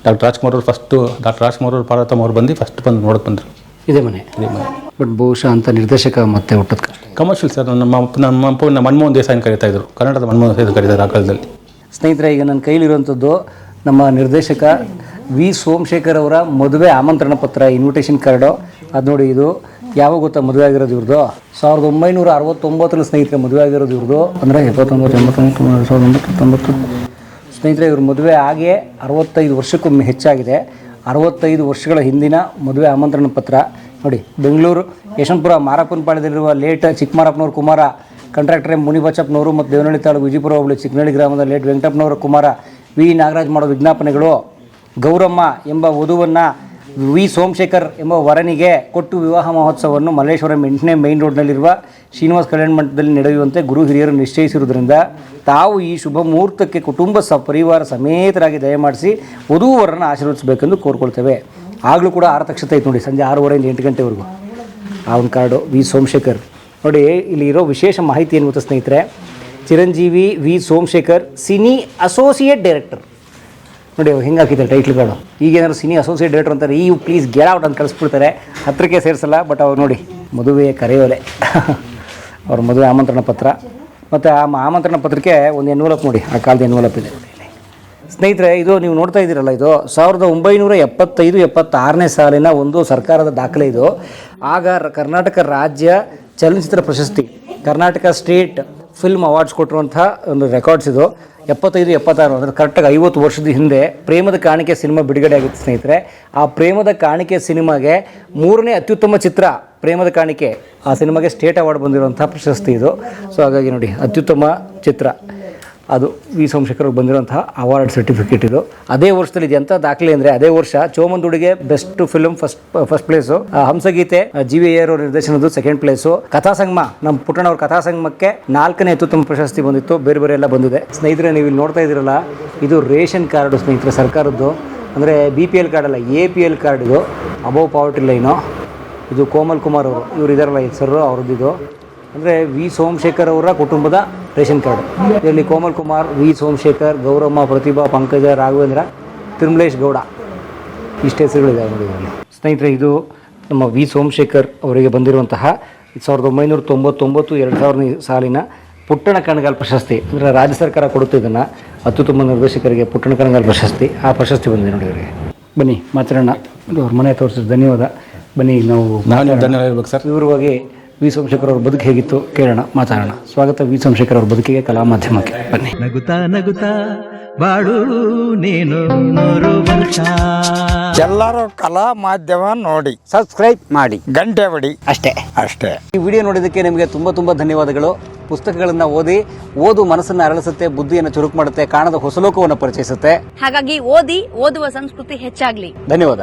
ಡಾಕ್ಟರ್ ರಾಜ್ಕುಮಾರ್ ಅವರು ಫಸ್ಟು ಡಾಕ್ಟರ್ ರಾಜ್ಕುಮಾರ್ ಅವರು ಪಾರ್ವತಮ್ಮ ಅವರು ಬಂದು ಫಸ್ಟ್ ಬಂದು ನೋಡಕ್ಕೆ ಬಂದರು.
ಇದೇ ಮನೆ.
ಇದೇ ಮನೆ.
ಬಟ್ ಬಹುಶಃ ಅಂತ ನಿರ್ದೇಶಕ ಮತ್ತೆ ಹುಟ್ಟದ
ಕಮರ್ಷಿಯಲ್ ಸರ್ ನಮ್ಮ ಅಪ್ಪ ನಮ್ಮ ಅಪ್ಪ ನಮ್ಮ ಮನಮೋಹನ್ ದೇಸಾಯಿ ಕರೀತಾ ಇದ್ರು. ಕನ್ನಡದ ಮನಮೋಹನ್ ದೇಸಾಯಿ ಕರೀತಾರೆ ಆ ಕಾಲದಲ್ಲಿ.
ಸ್ನೇಹಿತರೆ ಈಗ ನನ್ನ ಕೈಲಿರುವಂಥದ್ದು ನಮ್ಮ ನಿರ್ದೇಶಕ ವಿ ಸೋಮಶೇಖರ್ ಅವರ ಮದುವೆ ಆಮಂತ್ರಣ ಪತ್ರ ಇನ್ವಿಟೇಷನ್ ಕಾರ್ಡು ಅದು ನೋಡಿ ಇದು. ಯಾವಾಗ ಗೊತ್ತಾ ಮದುವೆ ಆಗಿರೋದು ಇವ್ರದ್ದು? ಸಾವಿರದ ಒಂಬೈನೂರ ಅರವತ್ತೊಂಬತ್ತರಲ್ಲಿ ಸ್ನೇಹಿತರೆ ಮದುವೆ ಆಗಿರೋದು ಇವ್ರದ್ದು. ಅಂದರೆ ಎಪ್ಪತ್ತೊಂಬತ್ತು, ಎಂಬತ್ತೊಂಬತ್ತು, ಸಾವಿರದ ಒಂಬತ್ತು ತೊಂಬತ್ತು. ಸ್ನೇಹಿತರೆ, ಇವ್ರ ಮದುವೆ ಆಗೇ ಅರವತ್ತೈದು ವರ್ಷಕ್ಕೊಮ್ಮೆ ಹೆಚ್ಚಾಗಿದೆ. ಅರವತ್ತೈದು ವರ್ಷಗಳ ಹಿಂದಿನ ಮದುವೆ ಆಮಂತ್ರಣ ಪತ್ರ. ನೋಡಿ, ಬೆಂಗಳೂರು, ಯಶವಂತಪುರ, ಮಾರಪ್ಪನಪಾಳ್ಯದಲ್ಲಿರುವ ಲೇಟ್ ಚಿಕ್ಕಮಾರಪ್ಪನವ್ರ ಕುಮಾರ, ಕಾಂಟ್ರಾಕ್ಟರ್ ಎಂ ಮುನಿಬಚ್ಚಪ್ಪನವರು ಮತ್ತು ದೇವನಹಳ್ಳಿ ತಾಳು ವಿಜಯಪುರ ಹೋಬಳಿ ಚಿಕ್ಕನಹಳ್ಳಿ ಗ್ರಾಮದ ಲೇಟ್ ವೆಂಕಟಪ್ಪನವರ ಕುಮಾರ ವಿ ನಾಗರಾಜ್ ಮಾಡೋ ವಿಜ್ಞಾಪನೆಗಳು. ಗೌರಮ್ಮ ಎಂಬ ವಧುವನ್ನು ವಿ ಸೋಮಶೇಖರ್ ಎಂಬ ವರನಿಗೆ ಕೊಟ್ಟು ವಿವಾಹ ಮಹೋತ್ಸವವನ್ನು ಮಲ್ಲೇಶ್ವರಂ ಎಂಟನೇ ಮೈನ್ ರೋಡ್ನಲ್ಲಿರುವ ಶ್ರೀನಿವಾಸ್ ಕಲ್ಯಾಣ ಮಂಟಪದಲ್ಲಿ ನಡೆಯುವಂತೆ ಗುರು ಹಿರಿಯರು ನಿಶ್ಚಯಿಸಿರುವುದರಿಂದ ತಾವು ಈ ಶುಭ ಮುಹೂರ್ತಕ್ಕೆ ಕುಟುಂಬ ಸ ಪರಿವಾರ ಸಮೇತರಾಗಿ ದಯಮಾಡಿಸಿ ವಧುವರನ್ನು ಆಶೀರ್ವದಿಸಬೇಕೆಂದು ಕೋರ್ಕೊಳ್ತೇವೆ. ಆಗಲೂ ಕೂಡ ಆರತಕ್ಷತೆ ಐತೆ ನೋಡಿ, ಸಂಜೆ ಆರೂವರೆಯಿಂದ ಎಂಟು ಗಂಟೆವರೆಗೂ. ಆ ಒಂದು ಕಾರ್ಡು ವಿ ಸೋಮಶೇಖರ್. ನೋಡಿ, ಇಲ್ಲಿ ಇರೋ ವಿಶೇಷ ಮಾಹಿತಿ ಏನು ಸ್ನೇಹಿತರೆ? Chiranjeevi V Somashekar, cine associate director. ನೋಡಿ ಹೆಂಗೆ ಹಾಕಿದ್ದಾರೆ ಟೈಟ್ಲ್ಗಳು ಈಗೇನಾದ್ರು ಸಿನಿ ಅಸೋಸಿಯೇಟ್ ಡೈರೆಕ್ಟರ್ ಅಂತಾರೆ, ಈ ಪ್ಲೀಸ್ ಗೆಟ್ ಔಟ್ ಅಂತ ಕಳಿಸ್ಬಿಡ್ತಾರೆ. ಹತ್ರಕ್ಕೆ ಸೇರಿಸಲ್ಲ ಬಟ್ ಅವ್ರು ನೋಡಿ, ಮದುವೆ ಕರೆಯೋಲೆ. ಅವ್ರ ಮದುವೆ ಆಮಂತ್ರಣ ಪತ್ರ. ಮತ್ತು ಆ ಆಮಂತ್ರಣ ಪತ್ರಕ್ಕೆ ಒಂದು ಎನ್ವಲಪ್ ನೋಡಿ, ಆ ಕಾಲದ ಎನ್ವಲಪ್ ಇದೆ. ಸ್ನೇಹಿತರೆ, ಇದು ನೀವು ನೋಡ್ತಾ ಇದ್ದೀರಲ್ಲ ಇದು, ಸಾವಿರದ ಒಂಬೈನೂರ ಎಪ್ಪತ್ತೈದು, ಎಪ್ಪತ್ತಾರನೇ ಸಾಲಿನ ಒಂದು ಸರ್ಕಾರದ ದಾಖಲೆ ಇದು. ಆಗ ಕರ್ನಾಟಕ ರಾಜ್ಯ ಚಲನಚಿತ್ರ ಪ್ರಶಸ್ತಿ, ಕರ್ನಾಟಕ ಸ್ಟೇಟ್ ಫಿಲ್ಮ್ ಅವಾರ್ಡ್ಸ್ ಕೊಟ್ಟಿರುವಂಥ ಒಂದು ರೆಕಾರ್ಡ್ಸ್ ಇದು. ಎಪ್ಪತ್ತೈದು, ಎಪ್ಪತ್ತಾರು, ಅಂದರೆ ಕರೆಕ್ಟಾಗಿ ಐವತ್ತು ವರ್ಷದ ಹಿಂದೆ ಪ್ರೇಮದ ಕಾಣಿಕೆ ಸಿನಿಮಾ ಬಿಡುಗಡೆ ಆಗಿತ್ತು ಸ್ನೇಹಿತರೆ. ಆ ಪ್ರೇಮದ ಕಾಣಿಕೆ ಸಿನಿಮಾಗೆ ಮೂರನೇ ಅತ್ಯುತ್ತಮ ಚಿತ್ರ ಪ್ರೇಮದ ಕಾಣಿಕೆ. ಆ ಸಿನಿಮಾಗೆ ಸ್ಟೇಟ್ ಅವಾರ್ಡ್ ಬಂದಿರುವಂಥ ಪ್ರಶಸ್ತಿ ಇದು. ಸೊ ಹಾಗಾಗಿ ನೋಡಿ, ಅತ್ಯುತ್ತಮ ಚಿತ್ರ. ಅದು ವಿ ಸೋಮಶೇಖರ್ ಬಂದಿರುವಂತಹ ಅವಾರ್ಡ್ ಸರ್ಟಿಫಿಕೇಟ್ ಇದು. ಅದೇ ವರ್ಷದಲ್ಲಿ ಇದು ಎಂಥ ದಾಖಲೆ ಅಂದರೆ ಅದೇ ವರ್ಷ ಚೋಮಂದುಡಿಗೆ best film first first place. Hamsageethe, G V ಅವ್ರ ನಿರ್ದೇಶನದ್ದು ಸೆಕೆಂಡ್ ಪ್ಲೇಸು ಕಥಾಸಂಗಮ ನಮ್ಮ ಪುಟ್ಟಣ್ಣವ್ರ ಕಥಾಸಂಗಮಕ್ಕೆ ನಾಲ್ಕನೇ ಅತ್ಯುತ್ತಮ ಪ್ರಶಸ್ತಿ ಬಂದಿತ್ತು. ಬೇರೆ ಬೇರೆ ಎಲ್ಲ ಬಂದಿದೆ. ಸ್ನೇಹಿತರೆ, ನೀವು ಇಲ್ಲಿ ನೋಡ್ತಾ ಇದ್ದೀರಲ್ಲ, ಇದು ರೇಷನ್ ಕಾರ್ಡು ಸ್ನೇಹಿತರೆ ಸರ್ಕಾರದ್ದು. ಅಂದರೆ ಬಿ ಪಿ ಎಲ್ ಕಾರ್ಡ್ ಅಲ್ಲ ಎ ಪಿ ಎಲ್ ಕಾರ್ಡ್ ಇದು. Above poverty line. ಇದು ಕೋಮಲ್ ಕುಮಾರ್ ಅವರು, ಇವರು ಇದಾರಲ್ಲ ಸರ್ ಅವ್ರದ್ದು ಇದು ಅಂದರೆ ವಿ ಸೋಮಶೇಖರ್ ಅವರ ಕುಟುಂಬದ ರೇಷನ್ ಕಾರ್ಡ್. ಇದರಲ್ಲಿ ಕೋಮಲ್ ಕುಮಾರ್ ವಿ ಸೋಮಶೇಖರ್ ಗೌರಮ್ಮ ಪ್ರತಿಭಾ ಪಂಕಜ ರಾಘವೇಂದ್ರ ತಿರುಮಲೇಶ್ ಗೌಡ. ಇಷ್ಟು ಹೆಸರುಗಳಿದ್ದಾವೆ ನೋಡಿ ಇದರಲ್ಲಿ. ಸ್ನೇಹಿತರೆ ಇದು ನಮ್ಮ ವಿ ಸೋಮಶೇಖರ್ ಅವರಿಗೆ ಬಂದಿರುವಂತಹ ಸಾವಿರದ ಒಂಬೈನೂರ ತೊಂಬತ್ತೊಂಬತ್ತು ಎರಡು ಸಾವಿರನೇ ಸಾಲಿನ ಪುಟ್ಟಣ ಕಣಗಾಲ್ ಪ್ರಶಸ್ತಿ. ಅಂದರೆ ರಾಜ್ಯ ಸರ್ಕಾರ ಕೊಡುತ್ತೆ ಇದನ್ನು. ಅತ್ಯುತ್ತಮ ನಿರ್ದೇಶಕರಿಗೆ ಪುಟ್ಟಣ ಕಣಗಾಲ್ ಪ್ರಶಸ್ತಿ. ಆ ಪ್ರಶಸ್ತಿ ಬಂದಿದೆ ನೋಡಿ ಇವರಿಗೆ. ಬನ್ನಿ ಮಾತಾಡೋಣ. ಅವ್ರ ಮನೆ ತೋರಿಸಿದ ಧನ್ಯವಾದ. ಬನ್ನಿ ನಾವು
ನಾನು ಧನ್ಯವಾದ ಹೇಳ್ಬೇಕು ಸರ್.
ವಿವರವಾಗಿ ವಿ ಸೋಮಶೇಖರ್ ಅವ್ರ ಬದುಕು ಹೇಗಿತ್ತು ಕೇಳೋಣ ಮಾತಾಡೋಣ. ಸ್ವಾಗತ ವಿ ಸೋಮಶೇಖರ್ ಅವ್ರ ಬದುಕಿಗೆ ಕಲಾ ಮಾಧ್ಯಮಕ್ಕೆ. ಬನ್ನಿ.
ನಗುತ್ತಾ ನಗುತ್ತಾ ಬಾಳು ನೀನು ನೂರು ವರ್ಷ.
ಎಲ್ಲರೂ ಕಲಾ ಮಾಧ್ಯಮ ನೋಡಿ
ಸಬ್ಸ್ಕ್ರೈಬ್ ಮಾಡಿ
ಗಂಟೆ ಬಡಿ.
ಅಷ್ಟೇ.
ಅಷ್ಟೇ.
ಈ ವಿಡಿಯೋ ನೋಡಿದ್ದಕ್ಕೆ ನಿಮಗೆ ತುಂಬಾ ತುಂಬಾ ಧನ್ಯವಾದಗಳು. ಪುಸ್ತಕಗಳನ್ನು ಓದಿ ಓದು ಮನಸ್ಸನ್ನು ಅರಳಿಸುತ್ತೆ ಬುದ್ಧಿಯನ್ನು ಚುರುಕು ಮಾಡುತ್ತೆ ಕಾಣದ ಹೊಸಲೋಕವನ್ನು ಪರಿಚಯಿಸುತ್ತೆ.
ಹಾಗಾಗಿ ಓದಿ ಓದುವ ಸಂಸ್ಕೃತಿ ಹೆಚ್ಚಾಗ್ಲಿ.
ಧನ್ಯವಾದ.